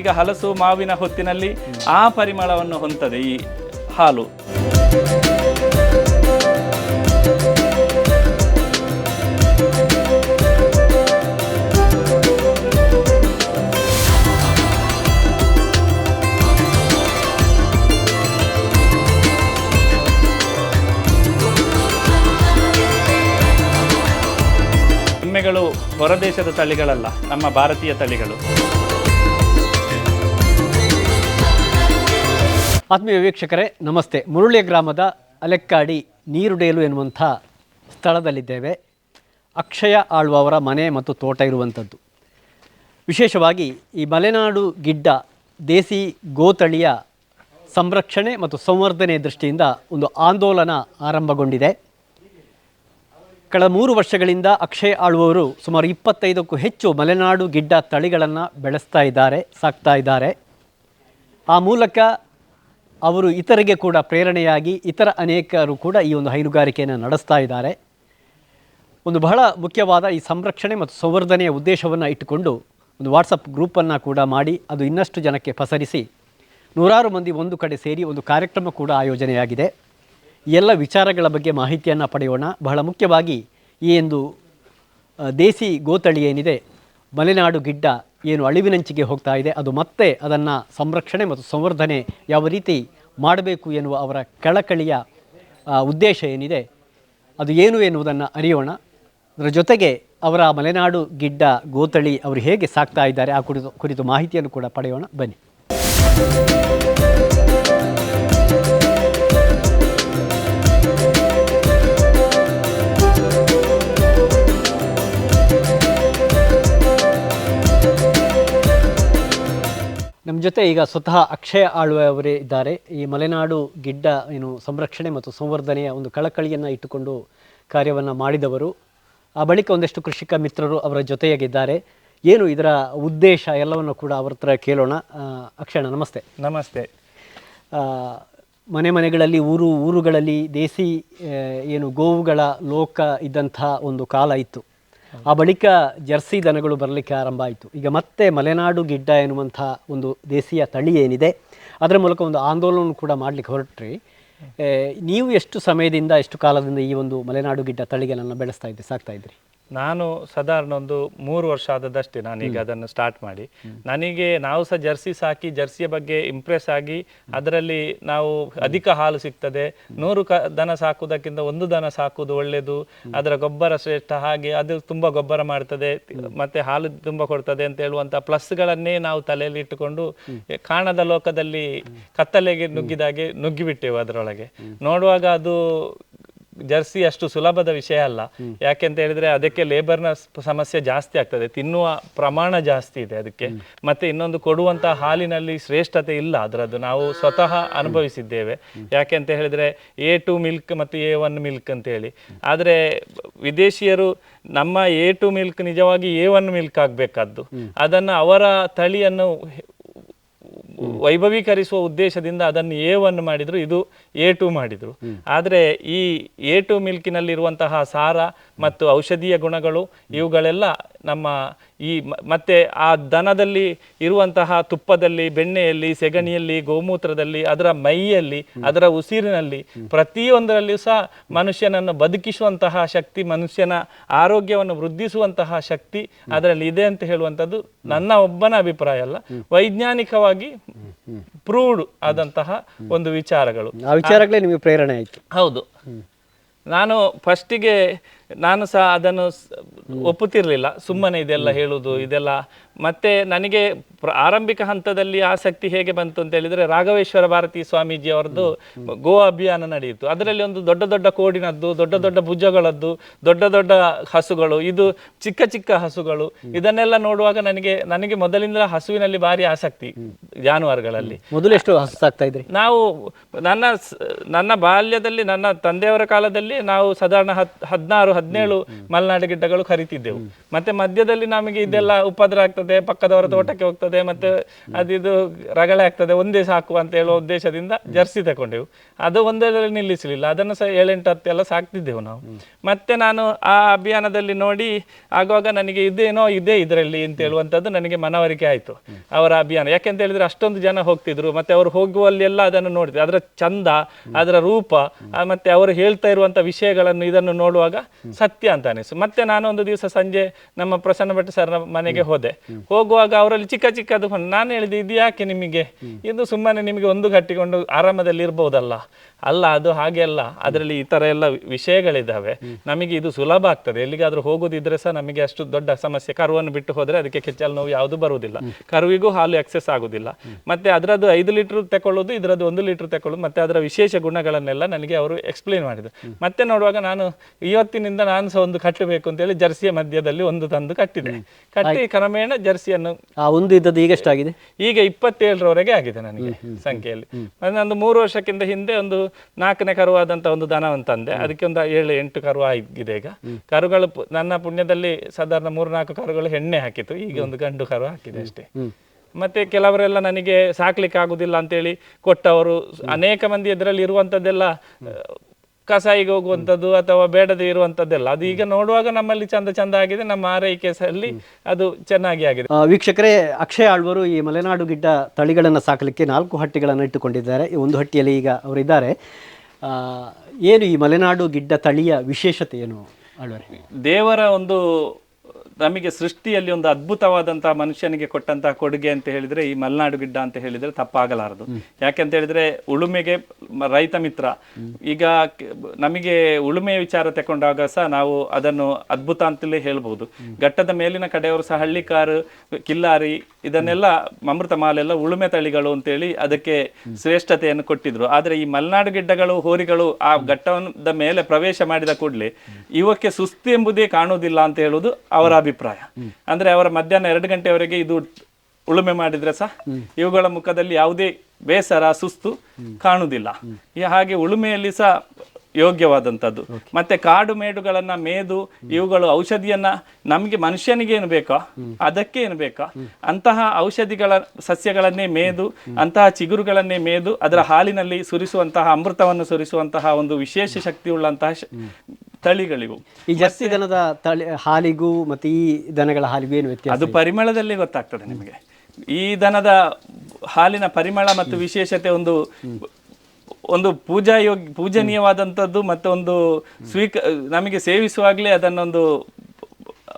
ಈಗ ಹಲಸು ಮಾವಿನ ಹೊತ್ತಿನಲ್ಲಿ ಆ ಪರಿಮಳವನ್ನು ಹೊಂದದೆ ಈ ಹಾಲು. ಎಮ್ಮೆಗಳು ಹೊರದೇಶದ ತಳಿಗಳಲ್ಲ, ನಮ್ಮ ಭಾರತೀಯ ತಳಿಗಳು. ಆತ್ಮೀಯ ವೀಕ್ಷಕರೇ, ನಮಸ್ತೆ. ಮುರುಳಿಯ ಗ್ರಾಮದ ಅಲೆಕ್ಕಾಡಿ ನೀರುಡೇಲು ಎನ್ನುವಂಥ ಸ್ಥಳದಲ್ಲಿದ್ದೇವೆ. ಅಕ್ಷಯ ಆಳ್ವವರ ಮನೆ ಮತ್ತು ತೋಟ ಇರುವಂಥದ್ದು. ವಿಶೇಷವಾಗಿ ಈ ಮಲೆನಾಡು ಗಿಡ್ಡ ದೇಸಿ ಗೋತಳಿಯ ಸಂರಕ್ಷಣೆ ಮತ್ತು ಸಂವರ್ಧನೆ ದೃಷ್ಟಿಯಿಂದ ಒಂದು ಆಂದೋಲನ ಆರಂಭಗೊಂಡಿದೆ. ಕಳೆದ ಮೂರು ವರ್ಷಗಳಿಂದ ಅಕ್ಷಯ್ ಆಳುವವರು ಸುಮಾರು ಇಪ್ಪತ್ತೈದಕ್ಕೂ ಹೆಚ್ಚು ಮಲೆನಾಡು ಗಿಡ್ಡ ತಳಿಗಳನ್ನು ಬೆಳೆಸ್ತಾ ಇದ್ದಾರೆ, ಸಾಕ್ತಾ ಇದ್ದಾರೆ. ಆ ಮೂಲಕ ಅವರು ಇತರಿಗೆ ಕೂಡ ಪ್ರೇರಣೆಯಾಗಿ ಇತರ ಅನೇಕರು ಕೂಡ ಈ ಒಂದು ಹೈನುಗಾರಿಕೆಯನ್ನು ನಡೆಸ್ತಾ ಇದ್ದಾರೆ. ಒಂದು ಬಹಳ ಮುಖ್ಯವಾದ ಈ ಸಂರಕ್ಷಣೆ ಮತ್ತು ಸಂವರ್ಧನೆಯ ಉದ್ದೇಶವನ್ನು ಇಟ್ಟುಕೊಂಡು ಒಂದು ವಾಟ್ಸಪ್ ಗ್ರೂಪನ್ನು ಕೂಡ ಮಾಡಿ, ಅದು ಇನ್ನಷ್ಟು ಜನಕ್ಕೆ ಪಸರಿಸಿ ನೂರಾರು ಮಂದಿ ಒಂದು ಕಡೆ ಸೇರಿ ಒಂದು ಕಾರ್ಯಕ್ರಮ ಕೂಡ ಆಯೋಜನೆಯಾಗಿದೆ. ಎಲ್ಲ ವಿಚಾರಗಳ ಬಗ್ಗೆ ಮಾಹಿತಿಯನ್ನು ಪಡೆಯೋಣ. ಬಹಳ ಮುಖ್ಯವಾಗಿ ಈ ಒಂದು ದೇಸಿ ಗೋತಳಿ ಏನಿದೆ, ಮಲೆನಾಡು ಗಿಡ್ಡ ಏನು ಅಳಿವಿನಂಚಿಗೆ ಹೋಗ್ತಾ ಇದೆ, ಅದು ಮತ್ತೆ ಅದನ್ನು ಸಂರಕ್ಷಣೆ ಮತ್ತು ಸಂವರ್ಧನೆ ಯಾವ ರೀತಿ ಮಾಡಬೇಕು ಎನ್ನುವ ಅವರ ಕಳಕಳಿಯ ಉದ್ದೇಶ ಏನಿದೆ, ಅದು ಏನು ಎನ್ನುವುದನ್ನು ಅರಿಯೋಣ. ಅದರ ಜೊತೆಗೆ ಅವರ ಮಲೆನಾಡು ಗಿಡ್ಡ ಗೋತಳಿ ಅವರು ಹೇಗೆ ಸಾಕ್ತಾ ಇದ್ದಾರೆ, ಆ ಕುರಿತು ಕುರಿತು ಮಾಹಿತಿಯನ್ನು ಕೂಡ ಪಡೆಯೋಣ. ಬನ್ನಿ. ನಮ್ಮ ಜೊತೆ ಈಗ ಸ್ವತಃ ಅಕ್ಷಯ ಆಳ್ವೆ ಅವರೇ ಇದ್ದಾರೆ. ಈ ಮಲೆನಾಡು ಗಿಡ್ಡ ಏನು ಸಂರಕ್ಷಣೆ ಮತ್ತು ಸಂವರ್ಧನೆಯ ಒಂದು ಕಳಕಳಿಯನ್ನು ಇಟ್ಟುಕೊಂಡು ಕಾರ್ಯವನ್ನು ಮಾಡಿದವರು. ಆ ಬಳಿಕ ಒಂದಷ್ಟು ಕೃಷಿಕ ಮಿತ್ರರು ಅವರ ಜೊತೆಯಾಗಿದ್ದಾರೆ. ಏನು ಇದರ ಉದ್ದೇಶ ಎಲ್ಲವನ್ನು ಕೂಡ ಅವರ ಹತ್ರ ಕೇಳೋಣ. ಅಕ್ಷಣ ನಮಸ್ತೆ. ನಮಸ್ತೆ. ಮನೆ ಮನೆಗಳಲ್ಲಿ ಊರು ಊರುಗಳಲ್ಲಿ ದೇಸಿ ಏನು ಗೋವುಗಳ ಲೋಕ ಇದ್ದಂಥ ಒಂದು ಕಾಲ ಇತ್ತು. ಆ ಬಳಿಕ ಜರ್ಸಿ ದನಗಳು ಬರಲಿಕ್ಕೆ ಆರಂಭ ಆಯಿತು. ಈಗ ಮತ್ತೆ ಮಲೆನಾಡು ಗಿಡ್ಡ ಎನ್ನುವಂಥ ಒಂದು ದೇಸಿಯ ತಳಿ ಏನಿದೆ, ಅದರ ಮೂಲಕ ಒಂದು ಆಂದೋಲನ ಕೂಡ ಮಾಡಲಿಕ್ಕೆ ಹೊರಟ್ರಿ. ನೀವು ಎಷ್ಟು ಸಮಯದಿಂದ, ಎಷ್ಟು ಕಾಲದಿಂದ ಈ ಒಂದು ಮಲೆನಾಡು ಗಿಡ್ಡ ತಳಿಗಳನ್ನು ಬೆಳೆಸ್ತಾ ಇದ್ರಿ, ಸಾಕ್ತಾ ಇದ್ರಿ? ನಾನು ಸಾಧಾರಣ ಒಂದು ಮೂರು ವರ್ಷ ಆದದಷ್ಟೇ ನಾನೀಗ ಅದನ್ನು ಸ್ಟಾರ್ಟ್ ಮಾಡಿ. ನನಗೆ ನಾವು ಸಹ ಜರ್ಸಿ ಸಾಕಿ ಜರ್ಸಿಯ ಬಗ್ಗೆ ಇಂಪ್ರೆಸ್ ಆಗಿ ಅದರಲ್ಲಿ ನಾವು ಅಧಿಕ ಹಾಲು ಸಿಗ್ತದೆ. ನೂರು ಕ ದನ ಸಾಕುವುದಕ್ಕಿಂತ ಒಂದು ದನ ಸಾಕುವುದು ಒಳ್ಳೆಯದು ಅದರ ಗೊಬ್ಬರ ಶ್ರೇಷ್ಠ ಹಾಗೆ ಅದು ತುಂಬ ಗೊಬ್ಬರ ಮಾಡ್ತದೆ. ಮತ್ತೆ ಹಾಲು ತುಂಬ ಕೊಡ್ತದೆ ಅಂತ ಹೇಳುವಂಥ ಪ್ಲಸ್ಗಳನ್ನೇ ನಾವು ತಲೆಯಲ್ಲಿ ಇಟ್ಟುಕೊಂಡು ಕಾಣದ ಲೋಕದಲ್ಲಿ ಕತ್ತಲೆಗೆ ನುಗ್ಗಿದಾಗೆ ನುಗ್ಗಿಬಿಟ್ಟೆವು ಅದರೊಳಗೆ. ನೋಡುವಾಗ ಅದು ಜರ್ಸಿ ಅಷ್ಟು ಸುಲಭದ ವಿಷಯ ಅಲ್ಲ. ಯಾಕೆಂತ ಹೇಳಿದ್ರೆ ಅದಕ್ಕೆ ಲೇಬರ್ನ ಸಮಸ್ಯೆ ಜಾಸ್ತಿ ಆಗ್ತದೆ. ತಿನ್ನುವ ಪ್ರಮಾಣ ಜಾಸ್ತಿ ಇದೆ ಅದಕ್ಕೆ. ಮತ್ತೆ ಇನ್ನೊಂದು ಕೊಡುವಂತಹ ಹಾಲಿನಲ್ಲಿ ಶ್ರೇಷ್ಠತೆ ಇಲ್ಲ ಅದರದ್ದು. ನಾವು ಸ್ವತಃ ಅನುಭವಿಸಿದ್ದೇವೆ. ಯಾಕೆ ಅಂತ ಹೇಳಿದ್ರೆ ಎ ಟು ಮಿಲ್ಕ್ ಮತ್ತು ಎ ಒನ್ ಮಿಲ್ಕ್ ಅಂತ ಹೇಳಿ ಆದರೆ ವಿದೇಶಿಯರು ನಮ್ಮ ಎ ಟು ಮಿಲ್ಕ್ ನಿಜವಾಗಿ ಎ ಒನ್ ಮಿಲ್ಕ್ ಆಗಬೇಕಾದ್ದು. ಅದನ್ನು ಅವರ ತಳಿಯನ್ನು ವೈಭವೀಕರಿಸುವ ಉದ್ದೇಶದಿಂದ ಅದನ್ನು ಎ ಒನ್ ಮಾಡಿದ್ರು ಇದು ಎ ಟು ಮಾಡಿದ್ರು. ಆದರೆ ಈ ಎ ಟು ಮಿಲ್ಕಿನಲ್ಲಿರುವಂತಹ ಸಾರ ಮತ್ತು ಔಷಧೀಯ ಗುಣಗಳು ಇವುಗಳೆಲ್ಲ ನಮ್ಮ ಈ ಮತ್ತೆ ಆ ದನದಲ್ಲಿ ಇರುವಂತಹ ತುಪ್ಪದಲ್ಲಿ ಬೆಣ್ಣೆಯಲ್ಲಿ ಸೆಗಣಿಯಲ್ಲಿ ಗೋಮೂತ್ರದಲ್ಲಿ ಅದರ ಮೈಯಲ್ಲಿ ಅದರ ಉಸಿರಿನಲ್ಲಿ ಪ್ರತಿಯೊಂದರಲ್ಲಿಯೂ ಸಹ ಮನುಷ್ಯನನ್ನು ಬದುಕಿಸುವಂತಹ ಶಕ್ತಿ ಮನುಷ್ಯನ ಆರೋಗ್ಯವನ್ನು ವೃದ್ಧಿಸುವಂತಹ ಶಕ್ತಿ ಅದರಲ್ಲಿ ಇದೆ ಅಂತ ಹೇಳುವಂಥದ್ದು ನನ್ನ ಒಬ್ಬನ ಅಭಿಪ್ರಾಯ ಅಲ್ಲ. ವೈಜ್ಞಾನಿಕವಾಗಿ ಪ್ರೂವ್ಡ್ ಆದಂತಹ ಒಂದು ವಿಚಾರಗಳು. ಆ ವಿಚಾರಗಳೇ ನಿಮಗೆ ಪ್ರೇರಣೆ ಆಯಿತು. ಹೌದು. ನಾನು ಫಸ್ಟಿಗೆ ನಾನು ಸಹ ಅದನ್ನು ಒಪ್ಪುತ್ತಿರಲಿಲ್ಲ. ಸುಮ್ಮನೆ ಇದೆಲ್ಲ ಹೇಳುವುದು ಇದೆಲ್ಲ. ಮತ್ತೆ ನನಗೆ ಪ್ರ- ಆರಂಭಿಕ ಹಂತದಲ್ಲಿ ಆಸಕ್ತಿ ಹೇಗೆ ಬಂತು ಅಂತ ಹೇಳಿದ್ರೆ ರಾಘವೇಶ್ವರ ಭಾರತಿ ಸ್ವಾಮೀಜಿ ಅವರದ್ದು ಗೋ ಅಭಿಯಾನ ನಡೆಯಿತು. ಅದರಲ್ಲಿ ಒಂದು ದೊಡ್ಡ ದೊಡ್ಡ ಕೋಡಿನದ್ದು ದೊಡ್ಡ ದೊಡ್ಡ ಭುಜಗಳದ್ದು ದೊಡ್ಡ ದೊಡ್ಡ ಹಸುಗಳು ಇದು ಚಿಕ್ಕ ಚಿಕ್ಕ ಹಸುಗಳು. ಇದನ್ನೆಲ್ಲ ನೋಡುವಾಗ ನನಗೆ ನನಗೆ ಮೊದಲಿಂದ ಹಸುವಿನಲ್ಲಿ ಭಾರಿ ಆಸಕ್ತಿ ಜಾನುವಾರುಗಳಲ್ಲಿ. ಮೊದಲು ಎಷ್ಟು ಹಸು ಸಾಕ್ತಾ ಇದ್ರಿ? ನಾವು ನನ್ನ ನನ್ನ ಬಾಲ್ಯದಲ್ಲಿ ನನ್ನ ತಂದೆಯವರ ಕಾಲದಲ್ಲಿ ನಾವು ಸಾಧಾರಣ ಹತ್ ಹದಿನಾರು ಹದಿನೇಳು ಮಲೆನಾಡು ಗಿಡ್ಡಗಳು ಕರಿತಿದ್ದೆವು. ಮತ್ತೆ ಮಧ್ಯದಲ್ಲಿ ನಮಗೆ ಇದೆಲ್ಲ ಉಪದ್ರ ಆಗ್ತದೆ ಪಕ್ಕದವರ ತೋಟಕ್ಕೆ ಹೋಗ್ತದೆ ಮತ್ತೆ ಅದಿದು ರಗಳೆ ಆಗ್ತದೆ ಒಂದೇ ಸಾಕು ಅಂತ ಹೇಳುವ ಉದ್ದೇಶದಿಂದ ಜರ್ಸಿ ತಗೊಂಡೆವು. ಅದು ಒಂದರಲ್ಲಿ ನಿಲ್ಲಿಸಲಿಲ್ಲ ಅದನ್ನು ಸಹ ಏಳೆಂಟು ಹತ್ತು ಎಲ್ಲ ಸಾಕ್ತಿದ್ದೆವು ನಾವು. ಮತ್ತೆ ನಾನು ಆ ಅಭಿಯಾನದಲ್ಲಿ ನೋಡಿ ಆಗುವಾಗ ನನಗೆ ಇದೇನೋ ಇದೆ ಇದರಲ್ಲಿ ಅಂತ ಹೇಳುವಂಥದ್ದು ನನಗೆ ಮನವರಿಕೆ ಆಯಿತು. ಅವರ ಅಭಿಯಾನ. ಯಾಕೆಂತ ಹೇಳಿದ್ರೆ ಅಷ್ಟೊಂದು ಜನ ಹೋಗ್ತಿದ್ರು ಮತ್ತೆ ಅವರು ಹೋಗುವಲ್ಲಿ ಎಲ್ಲ ಅದನ್ನು ನೋಡಿದ್ರು ಅದರ ಚಂದ ಅದರ ರೂಪ ಮತ್ತೆ ಅವರು ಹೇಳ್ತಾ ಇರುವಂತ ವಿಷಯಗಳನ್ನು ಇದನ್ನು ನೋಡುವಾಗ ಸತ್ಯ ಅಂತ ಅನಿಸ್ತು ಮತ್ತೆ ನಾನು ಒಂದು ದಿವಸ ಸಂಜೆ ನಮ್ಮ ಪ್ರಸನ್ನ ಭಟ್ ಸರ್ ಮನೆಗೆ ಹೋದೆ. ಹೋಗುವಾಗ ಅವರಲ್ಲಿ ಚಿಕ್ಕ ಚಿಕ್ಕದು ನಾನು ಹೇಳಿದೆ ಇದು ಯಾಕೆ ನಿಮಗೆ? ಇದು ಸುಮ್ಮನೆ ನಿಮಗೆ ಒಂದು ಕಟ್ಟಿಕೊಂಡು ಆರಾಮದಲ್ಲಿ ಇರ್ಬೋದಲ್ಲ. ಅಲ್ಲ ಅದು ಹಾಗೆ ಅಲ್ಲ. ಅದರಲ್ಲಿ ಈ ತರ ಎಲ್ಲ ವಿಷಯಗಳಿದ್ದಾವೆ. ನಮಗೆ ಇದು ಸುಲಭ ಆಗ್ತದೆ. ಎಲ್ಲಿಗಾದ್ರೂ ಹೋಗೋದಿದ್ರೆ ಸಹ ನಮಗೆ ಅಷ್ಟು ದೊಡ್ಡ ಸಮಸ್ಯೆ. ಕರುವನ್ನು ಬಿಟ್ಟು ಹೋದ್ರೆ ಅದಕ್ಕೆ ಕೆಚ್ಚಲು ನೋವು ಯಾವುದು ಬರುವುದಿಲ್ಲ. ಕರುವಿಗೂ ಹಾಲು ಎಕ್ಸೆಸ್ ಆಗುದಿಲ್ಲ. ಮತ್ತೆ ಅದರದ್ದು ಐದು ಲೀಟರ್ ತಕೊಳ್ಳೋದು ಇದರದ್ದು ಒಂದು ಲೀಟರ್ ತಗೊಳ್ಳೋದು ಮತ್ತೆ ಅದರ ವಿಶೇಷ ಗುಣಗಳನ್ನೆಲ್ಲ ನನಗೆ ಅವರು ಎಕ್ಸ್ಪ್ಲೈನ್ ಮಾಡಿದ್ರು. ಮತ್ತೆ ನೋಡುವಾಗ ನಾನು ಇವತ್ತಿನಿಂದ ನಾನು ಸಹ ಒಂದು ಕಟ್ಟಬೇಕು ಅಂತೇಳಿ ಜರ್ಸಿಯ ಮಧ್ಯದಲ್ಲಿ ಒಂದು ತಂದು ಕಟ್ಟಿದೆ. ಕಟ್ಟಿ ಕ್ರಮೇಣ ಜರ್ಸಿಯನ್ನು ಒಂದು ಇದ್ದದ್ದು ಈಗ ಎಷ್ಟಾಗಿದೆ ಈಗ ಇಪ್ಪತ್ತೇಳರವರೆಗೆ ಆಗಿದೆ ನನಗೆ ಸಂಖ್ಯೆಯಲ್ಲಿ. ಮತ್ತೆ ನಂದು ಮೂರು ವರ್ಷಕ್ಕಿಂತ ಹಿಂದೆ ಒಂದು ನಾಲ್ಕನೇ ಆದಂತ ಒಂದು ದನವನ್ನು ತಂದೆ. ಅದಕ್ಕೆ ಒಂದು ಏಳು ಎಂಟು ಕರು ಆಗಿದೆ ಈಗ. ಕರುಗಳು ನನ್ನ ಪುಣ್ಯದಲ್ಲಿ ಸಾಧಾರಣ ಮೂರು ನಾಲ್ಕು ಕರುಗಳು ಹೆಣ್ಣೆ ಹಾಕಿತ್ತು. ಈಗ ಒಂದು ಗಂಡು ಕರು ಹಾಕಿದೆ ಅಷ್ಟೇ. ಮತ್ತೆ ಕೆಲವರೆಲ್ಲ ನನಗೆ ಸಾಕ್ಲಿಕ್ಕೆ ಆಗುದಿಲ್ಲ ಅಂತೇಳಿ ಕೊಟ್ಟವರು. ಅನೇಕ ಮಂದಿ ಇದರಲ್ಲಿ ಇರುವಂತದ್ದೆಲ್ಲ ಕಸಾಯಿಗೆ ಹೋಗುವಂಥದ್ದು ಅಥವಾ ಬೇಡದೇ ಇರುವಂಥದ್ದೆಲ್ಲ. ಅದು ಈಗ ನೋಡುವಾಗ ನಮ್ಮಲ್ಲಿ ಚಂದ ಚಂದ ಆಗಿದೆ ನಮ್ಮ ಆರೈಕೆ ಸಲ್ಲಿ ಅದು ಚೆನ್ನಾಗಿ ಆಗಿದೆ. ವೀಕ್ಷಕರೇ ಅಕ್ಷಯ ಆಳ್ವರು ಈ ಮಲೆನಾಡು ಗಿಡ್ಡ ತಳಿಗಳನ್ನು ಸಾಕಲಿಕ್ಕೆ ನಾಲ್ಕು ಹಟ್ಟಿಗಳನ್ನು ಇಟ್ಟುಕೊಂಡಿದ್ದಾರೆ. ಈ ಒಂದು ಹಟ್ಟಿಯಲ್ಲಿ ಈಗ ಅವರಿದ್ದಾರೆ. ಏನು ಈ ಮಲೆನಾಡು ಗಿಡ್ಡ ತಳಿಯ ವಿಶೇಷತೆ ಏನು ಆಳ್ವರೇ? ದೇವರ ಒಂದು ನಮಗೆ ಸೃಷ್ಟಿಯಲ್ಲಿ ಒಂದು ಅದ್ಭುತವಾದಂತಹ ಮನುಷ್ಯನಿಗೆ ಕೊಟ್ಟಂತಹ ಕೊಡುಗೆ ಅಂತ ಹೇಳಿದ್ರೆ ಈ ಮಲೆನಾಡು ಗಿಡ್ಡ ಅಂತ ಹೇಳಿದ್ರೆ ತಪ್ಪಾಗಲಾರದು. ಯಾಕೆಂತ ಹೇಳಿದ್ರೆ ಉಳುಮೆಗೆ ರೈತ ಮಿತ್ರ. ಈಗ ನಮಗೆ ಉಳುಮೆ ವಿಚಾರ ತಗೊಂಡಾಗ ಸಹ ನಾವು ಅದನ್ನು ಅದ್ಭುತ ಅಂತಲೇ ಹೇಳ್ಬಹುದು ಘಟ್ಟದ ಮೇಲಿನ ಕಡೆಯವರು ಸಹ ಹಳ್ಳಿಕಾರು ಕಿಲ್ಲಾರಿ ಇದನ್ನೆಲ್ಲ ಅಮೃತ ಮಾಲೆಲ್ಲ ಉಳುಮೆ ತಳಿಗಳು ಅಂತೇಳಿ ಅದಕ್ಕೆ ಶ್ರೇಷ್ಠತೆಯನ್ನು ಕೊಟ್ಟಿದ್ರು. ಆದ್ರೆ ಈ ಮಲೆನಾಡು ಗಿಡ್ಡಗಳು ಹೋರಿಗಳು ಆ ಘಟ್ಟದ ಮೇಲೆ ಪ್ರವೇಶ ಮಾಡಿದ ಕೂಡಲೇ ಇವಕ್ಕೆ ಸುಸ್ತಿ ಎಂಬುದೇ ಕಾಣುವುದಿಲ್ಲ ಅಂತ ಹೇಳುವುದು ಅವರ ಅಭಿಪ್ರಾಯ. ಅಂದ್ರೆ ಅವರ ಮಧ್ಯಾಹ್ನ ಎರಡು ಗಂಟೆವರೆಗೆ ಇದು ಉಳುಮೆ ಮಾಡಿದ್ರೆ ಸಹ ಇವುಗಳ ಮುಖದಲ್ಲಿ ಯಾವುದೇ ಬೇಸರ ಸುಸ್ತು ಕಾಣುವುದಿಲ್ಲ. ಈ ಹಾಗೆ ಉಳುಮೆಯಲ್ಲಿ ಸಹ ಯೋಗ್ಯವಾದಂಥದ್ದು. ಮತ್ತೆ ಕಾಡು ಮೇಡುಗಳನ್ನ ಮೇದು ಇವುಗಳು ಔಷಧಿಯನ್ನ ನಮಗೆ ಮನುಷ್ಯನಿಗೆ ಏನು ಬೇಕೋ ಅದಕ್ಕೆ ಏನು ಬೇಕೋ ಅಂತಹ ಔಷಧಿಗಳ ಸಸ್ಯಗಳನ್ನೇ ಮೇದು ಅಂತಹ ಚಿಗುರುಗಳನ್ನೇ ಮೇದು ಅದರ ಹಾಲಿನಲ್ಲಿ ಸುರಿಸುವಂತಹ ಅಮೃತವನ್ನು ಸುರಿಸುವಂತಹ ಒಂದು ವಿಶೇಷ ಶಕ್ತಿ ಉಳ್ಳಂತಹ ತಳಿಗಳಿವು. ಈ ಜರ್ಸಿ ದನದ ತಳಿ ಹಾಲಿಗೂ ಮತ್ತು ಈ ದನಗಳ ಹಾಲಿಗೂ ಏನು ವ್ಯತ್ಯಾಸ ಅದು ಪರಿಮಳದಲ್ಲೇ ಗೊತ್ತಾಗ್ತದೆ ನಿಮಗೆ. ಈ ದನದ ಹಾಲಿನ ಪರಿಮಳ ಮತ್ತು ವಿಶೇಷತೆ ಒಂದು ಒಂದು ಪೂಜಾ ಯೋಗ್ಯ ಪೂಜನೀಯವಾದಂಥದ್ದು ಮತ್ತು ಒಂದು ಸ್ವೀಕ ನಮಗೆ ಸೇವಿಸುವಾಗಲೇ ಅದನ್ನೊಂದು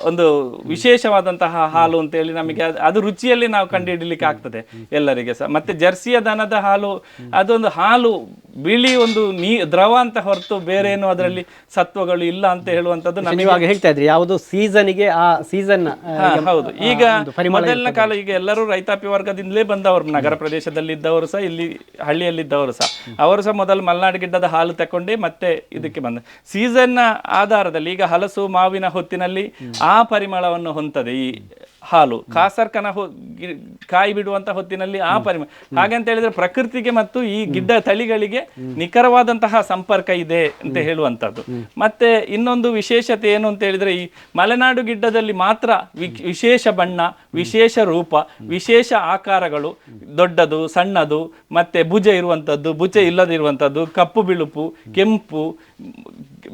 ಒಂದು ವಿಶೇಷವಾದಂತಹ ಹಾಲು ಅಂತ ಹೇಳಿ ನಮಗೆ ಅದು- ರುಚಿಯಲ್ಲಿ ನಾವು ಕಂಡುಹಿಡಲಿಕ್ಕೆ ಆಗ್ತದೆ ಎಲ್ಲರಿಗೆ ಸಹ. ಮತ್ತೆ ಜರ್ಸಿಯ ದನದ ಹಾಲು ಅದೊಂದು ಹಾಲು ಬಿಳಿ ಒಂದು ನೀ ದ್ರವ ಅಂತ ಹೊರತು ಬೇರೆ ಏನು ಅದರಲ್ಲಿ ಸತ್ವಗಳು ಇಲ್ಲ ಅಂತ ಹೇಳುವಂತದ್ದು ನಮಗೆ ಹೇಳ್ತಾ ಇದ್ರಿ ಯಾವುದು ಸೀಸನ್ಗೆ ಆ ಸೀಸನ್ ಹೌದು. ಈಗ ಮೊದಲಿನ ಕಾಲ ಈಗ ಎಲ್ಲರೂ ರೈತಾಪಿ ವರ್ಗದಿಂದಲೇ ಬಂದವರು ನಗರ ಪ್ರದೇಶದಲ್ಲಿ ಇದ್ದವರು ಸಹ ಇಲ್ಲಿ ಹಳ್ಳಿಯಲ್ಲಿದ್ದವರು ಸಹ. ಅವರು ಸಹ ಮೊದಲು ಮಲೆನಾಡು ಗಿಡ್ಡದ ಹಾಲು ತಕೊಂಡೇ ಮತ್ತೆ ಇದಕ್ಕೆ ಬಂದ. ಸೀಸನ್ ಆಧಾರದಲ್ಲಿ ಈಗ ಹಲಸು ಮಾವಿನ ಹೊತ್ತಿನಲ್ಲಿ ಆ ಪರಿಮಳವನ್ನು ಹೊಂತದೆ ಈ ಹಾಲು. ಕಾಸರ್ಕನ ಕಾಯಿ ಬಿಡುವಂತ ಹೊತ್ತಿನಲ್ಲಿ ಆ ಪರಿಮಳ ಹಾಗಂತ ಹೇಳಿದ್ರೆ ಪ್ರಕೃತಿಗೆ ಮತ್ತು ಈ ಗಿಡ್ಡ ತಳಿಗಳಿಗೆ ನಿಖರವಾದಂತಹ ಸಂಪರ್ಕ ಇದೆ ಅಂತ ಹೇಳುವಂತದ್ದು ಮತ್ತೆ ಇನ್ನೊಂದು ವಿಶೇಷತೆ ಏನು ಅಂತ ಹೇಳಿದ್ರೆ ಈ ಮಲೆನಾಡು ಗಿಡ್ಡದಲ್ಲಿ ಮಾತ್ರ ವಿಶೇಷ ಬಣ್ಣ ವಿಶೇಷ ರೂಪ ವಿಶೇಷ ಆಕಾರಗಳು ದೊಡ್ಡದು ಸಣ್ಣದು ಮತ್ತೆ ಭುಜ ಇರುವಂತದ್ದು ಭುಜ ಇಲ್ಲದಿರುವಂಥದ್ದು ಕಪ್ಪು ಬಿಳುಪು ಕೆಂಪು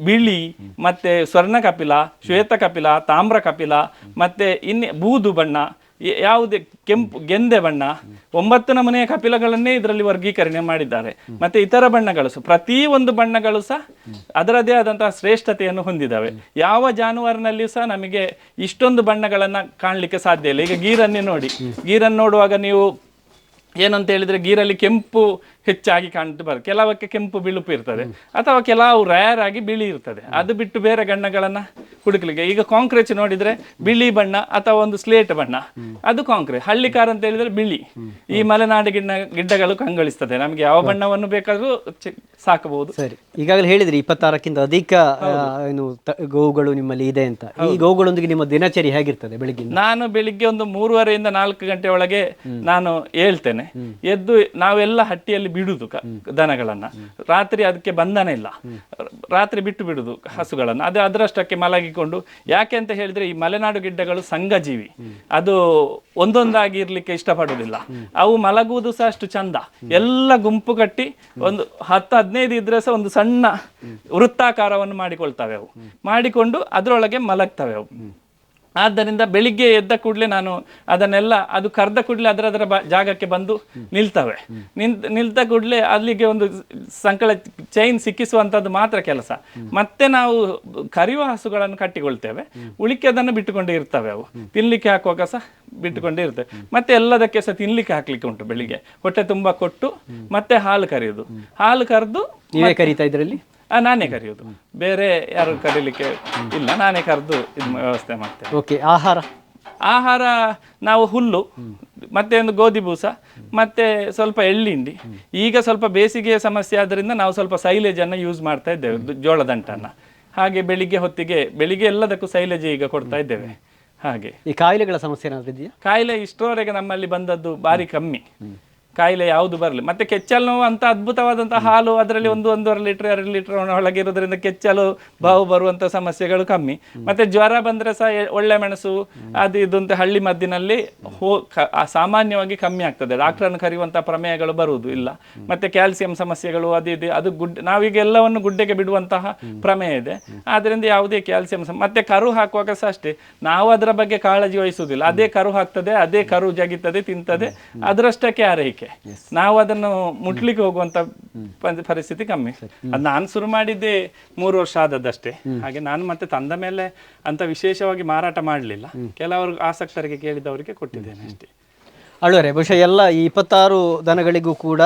ಬಿಳಿ ಮತ್ತೆ ಸ್ವರ್ಣ ಕಪಿಲ ಶ್ವೇತ ಕಪಿಲ ತಾಮ್ರ ಕಪಿಲ ಮತ್ತೆ ಇನ್ನೆ ಬೂದು ಬಣ್ಣ ಯಾವುದೇ ಕೆಂಪು ಗೆಂದೆ ಬಣ್ಣ ಒಂಬತ್ತು ನಮನೆಯ ಕಪಿಲಗಳನ್ನೇ ಇದರಲ್ಲಿ ವರ್ಗೀಕರಣೆ ಮಾಡಿದ್ದಾರೆ. ಮತ್ತೆ ಇತರ ಬಣ್ಣಗಳು ಸಹ, ಪ್ರತಿ ಒಂದು ಬಣ್ಣಗಳು ಸಹ ಅದರದೇ ಆದಂತಹ ಶ್ರೇಷ್ಠತೆಯನ್ನು ಹೊಂದಿದ್ದಾವೆ. ಯಾವ ಜಾನುವಾರಿನಲ್ಲಿಯೂ ಸಹ ನಮಗೆ ಇಷ್ಟೊಂದು ಬಣ್ಣಗಳನ್ನ ಕಾಣಲಿಕ್ಕೆ ಸಾಧ್ಯ ಇಲ್ಲ. ಈಗ ಗೀರನ್ನೇ ನೋಡಿ. ಗೀರನ್ನು ನೋಡುವಾಗ ನೀವು ಏನಂತ ಹೇಳಿದ್ರೆ ಗೀರಲ್ಲಿ ಕೆಂಪು ಹೆಚ್ಚಾಗಿ ಕಾಣ್ತು ಬರ್ತದೆ ಕೆಲವಕ್ಕೆ ಕೆಂಪು ಬಿಳುಪು ಇರ್ತದೆ. ಅಥವಾ ಕೆಲವು ರೇರ್ ಆಗಿ ಬಿಳಿ ಇರ್ತದೆ. ಅದು ಬಿಟ್ಟು ಬೇರೆ ಬಣ್ಣಗಳನ್ನ ಹುಡುಕ್ಲಿಕ್ಕೆ ಈಗ ಕಾಂಕ್ರೀಟ್ ನೋಡಿದ್ರೆ ಬಿಳಿ ಬಣ್ಣ ಅಥವಾ ಒಂದು ಸ್ಲೇಟ್ ಬಣ್ಣ. ಅದು ಕಾಂಕ್ರೀಟ್. ಹಳ್ಳಿ ಕಾರ್ ಅಂತ ಹೇಳಿದ್ರೆ ಬಿಳಿ. ಈ ಮಲೆನಾಡು ಗಿಡ ಗಿಡ್ಡಗಳು ಕಂಗೊಳಿಸ್ತದೆ. ನಮಗೆ ಯಾವ ಬಣ್ಣವನ್ನು ಬೇಕಾದ್ರೂ ಸಾಕಬಹುದು. ಸರಿ. ಈಗಾಗಲೇ ಹೇಳಿದ್ರಿ ಇಪ್ಪತ್ತಾರಕ್ಕಿಂತ ಅಧಿಕ ಏನು ಗೋವುಗಳು ನಿಮ್ಮಲ್ಲಿ ಇದೆ ಅಂತ. ಈ ಗೋವುಗಳೊಂದಿಗೆ ನಿಮ್ಮ ದಿನಚರಿ ಹೇಗಿರ್ತದೆ ಬೆಳಿಗ್ಗೆ ನಾನು ಬೆಳಿಗ್ಗೆ ಒಂದು ಮೂರುವರೆಯಿಂದ ನಾಲ್ಕು ಗಂಟೆ ಒಳಗೆ ನಾನು ಹೇಳ್ತೇನೆ. ಎದ್ದು ನಾವೆಲ್ಲ ಹಟ್ಟಿಯಲ್ಲಿ ಬಿಡುದು ದನಗಳನ್ನ. ರಾತ್ರಿ ಅದಕ್ಕೆ ಬಂಧನ ಇಲ್ಲ. ರಾತ್ರಿ ಬಿಟ್ಟು ಬಿಡುದು ಹಸುಗಳನ್ನು. ಅದು ಅದರಷ್ಟಕ್ಕೆ ಮಲಗಿಕೊಂಡು ಯಾಕೆ ಅಂತ ಹೇಳಿದ್ರೆ ಈ ಮಲೆನಾಡು ಗಿಡ್ಡಗಳು ಸಂಘಜೀವಿ. ಅದು ಒಂದೊಂದಾಗಿ ಇರ್ಲಿಕ್ಕೆ ಇಷ್ಟಪಡುವುದಿಲ್ಲ. ಅವು ಮಲಗುವುದು ಸಹ ಅಷ್ಟು ಚಂದ. ಎಲ್ಲ ಗುಂಪು ಕಟ್ಟಿ ಒಂದು ಹತ್ತು, ಹದಿನೈದು ಇದ್ರೆ ಸಹ ಒಂದು ಸಣ್ಣ ವೃತ್ತಾಕಾರವನ್ನು ಮಾಡಿಕೊಳ್ತವೆ ಅವು. ಮಾಡಿಕೊಂಡು ಅದರೊಳಗೆ ಮಲಗ್ತವೆ ಅವು. ಆದ್ದರಿಂದ ಬೆಳಿಗ್ಗೆ ಎದ್ದ ಕೂಡಲೇ ನಾನು ಅದನ್ನೆಲ್ಲ ಅದು ಕರೆದ ಕೂಡಲೇ ಅದರ ಬ ಜಾಗಕ್ಕೆ ಬಂದು ನಿಲ್ತವೆ. ನಿಂತ ನಿಲ್ತ ಕೂಡಲೇ ಅಲ್ಲಿಗೆ ಒಂದು ಸಂಕಳ ಚೈನ್ ಸಿಕ್ಕಿಸುವಂಥದ್ದು ಮಾತ್ರ ಕೆಲಸ. ಮತ್ತೆ ನಾವು ಕರಿಯುವ ಹಸುಗಳನ್ನು ಕಟ್ಟಿಕೊಳ್ತೇವೆ. ಉಳಿಕೆದನ್ನು ಬಿಟ್ಟುಕೊಂಡೇ ಇರ್ತವೆ ಅವು. ತಿನ್ಲಿಕ್ಕೆ ಹಾಕುವಾಗ ಸಹ ಬಿಟ್ಟುಕೊಂಡೇ ಇರ್ತವೆ. ಮತ್ತೆ ಎಲ್ಲದಕ್ಕೆ ಸಹ ತಿನ್ಲಿಕ್ಕೆ ಹಾಕ್ಲಿಕ್ಕೆ ಉಂಟು ಬೆಳಿಗ್ಗೆ. ಹೊಟ್ಟೆ ತುಂಬ ಕೊಟ್ಟು ಮತ್ತೆ ಹಾಲು ಕರೆಯೋದು. ಹಾಲು ಕರೆದು ನೀವೇ ಕರೀತಾ ಇದ್ರಲ್ಲಿ? ನಾನೇ ಕರೆಯೋದು. ಬೇರೆ ಯಾರು ಕರೀಲಿಕ್ಕೆ ಇಲ್ಲ ನಾನೇ ಕರೆದು ಇದು ವ್ಯವಸ್ಥೆ ಮಾಡ್ತೇನೆ. ಓಕೆ ಆಹಾರ? ಆಹಾರ ನಾವು ಹುಲ್ಲು ಮತ್ತೆ ಒಂದು ಗೋಧಿ ಬೂಸ ಮತ್ತೆ ಸ್ವಲ್ಪ ಎಳ್ಳಿಂಡಿ ಈಗ ಸ್ವಲ್ಪ ಬೇಸಿಗೆಯ ಸಮಸ್ಯೆ ಆದ್ದರಿಂದ ನಾವು ಸ್ವಲ್ಪ ಸೈಲೇಜ್ ಅನ್ನ ಯೂಸ್ ಮಾಡ್ತಾ ಇದ್ದೇವೆ ಜೋಳದಂಟನ್ನು ಜೋಳದಂಟನ್ನ ಹಾಗೆ ಬೆಳಿಗ್ಗೆ ಹೊತ್ತಿಗೆ ಬೆಳಿಗ್ಗೆ ಎಲ್ಲದಕ್ಕೂ ಸೈಲೇಜ್ ಈಗ ಕೊಡ್ತಾ ಇದ್ದೇವೆ. ಹಾಗೆ. ಈ ಕಾಯಿಲೆಗಳ ಸಮಸ್ಯೆ ಏನಾದರೂ ಇದೆಯಾ? ಕಾಯಿಲೆ ಇಷ್ಟರವರೆಗೆ ನಮ್ಮಲ್ಲಿ ಬಂದದ್ದು ಭಾರಿ ಕಮ್ಮಿ. ಕಾಯಿಲೆ ಯಾವುದು ಬರಲಿ. ಮತ್ತೆ ಕೆಚ್ಚಲು ನೋವು ಅಂತ ಅದ್ಭುತವಾದಂತಹ ಹಾಲು ಅದರಲ್ಲಿ ಒಂದು ಒಂದೂವರೆ ಲೀಟರ್, ಎರಡು ಲೀಟರ್ ಒಳಗೆ ಇರೋದ್ರಿಂದ ಕೆಚ್ಚಲು ಬಾವು ಬರುವಂತಹ ಸಮಸ್ಯೆಗಳು ಕಮ್ಮಿ. ಮತ್ತೆ ಜ್ವರ ಬಂದ್ರೆ ಸಹ ಒಳ್ಳೆ ಮೆಣಸು, ಅದು ಇದು ಅಂತ ಹಳ್ಳಿ ಮದ್ದಿನಲ್ಲಿ ಹೋ ಸಾಮಾನ್ಯವಾಗಿ ಕಮ್ಮಿ ಆಗ್ತದೆ. ಡಾಕ್ಟರನ್ನು ಕರೆಯುವಂತಹ ಪ್ರಮೇಯಗಳು ಬರುವುದು ಇಲ್ಲ. ಮತ್ತೆ ಕ್ಯಾಲ್ಸಿಯಂ ಸಮಸ್ಯೆಗಳು ಅದು ಇದು, ಅದು ಗುಡ್ ನಾವೀಗ ಎಲ್ಲವನ್ನು ಗುಡ್ಡೆಗೆ ಬಿಡುವಂತಹ ಪ್ರಮೇಯ ಇದೆ. ಆದ್ರಿಂದ ಯಾವುದೇ ಕ್ಯಾಲ್ಸಿಯಂ ಮತ್ತೆ ಕರು ಹಾಕುವಾಗ ಸಹ ಅಷ್ಟೇ. ನಾವು ಅದರ ಬಗ್ಗೆ ಕಾಳಜಿ ವಹಿಸುವುದಿಲ್ಲ. ಅದೇ ಕರು ಹಾಕ್ತದೆ, ಅದೇ ಕರು ಜಗಿತದೆ, ತಿಂತದೆ ಅದರಷ್ಟಕ್ಕೆ ಆರೈಕೆ ನಾವು ಅದನ್ನು ಮುಟ್ಲಿಕ್ಕೆ ಹೋಗುವಂತ ಪರಿಸ್ಥಿತಿ ಕಮ್ಮಿ. ಅದು ನಾನು ಶುರು ಮಾಡಿದ್ದೆ ಮೂರು ವರ್ಷ ಆದದ್ದಷ್ಟೇ. ಹಾಗೆ ನಾನು ಮತ್ತೆ ತಂದ ಮೇಲೆ ಅಂತ ವಿಶೇಷವಾಗಿ ಮಾರಾಟ ಮಾಡಲಿಲ್ಲ. ಕೆಲವರು ಆಸಕ್ತರಿಗೆ ಕೇಳಿದವರಿಗೆ ಕೊಟ್ಟಿದ್ದೇನೆ ಅಷ್ಟೇ. ಅಳುವರೆ ಬಹುಶಃ ಎಲ್ಲ ಈ ಇಪ್ಪತ್ತಾರು ದನಗಳಿಗೂ ಕೂಡ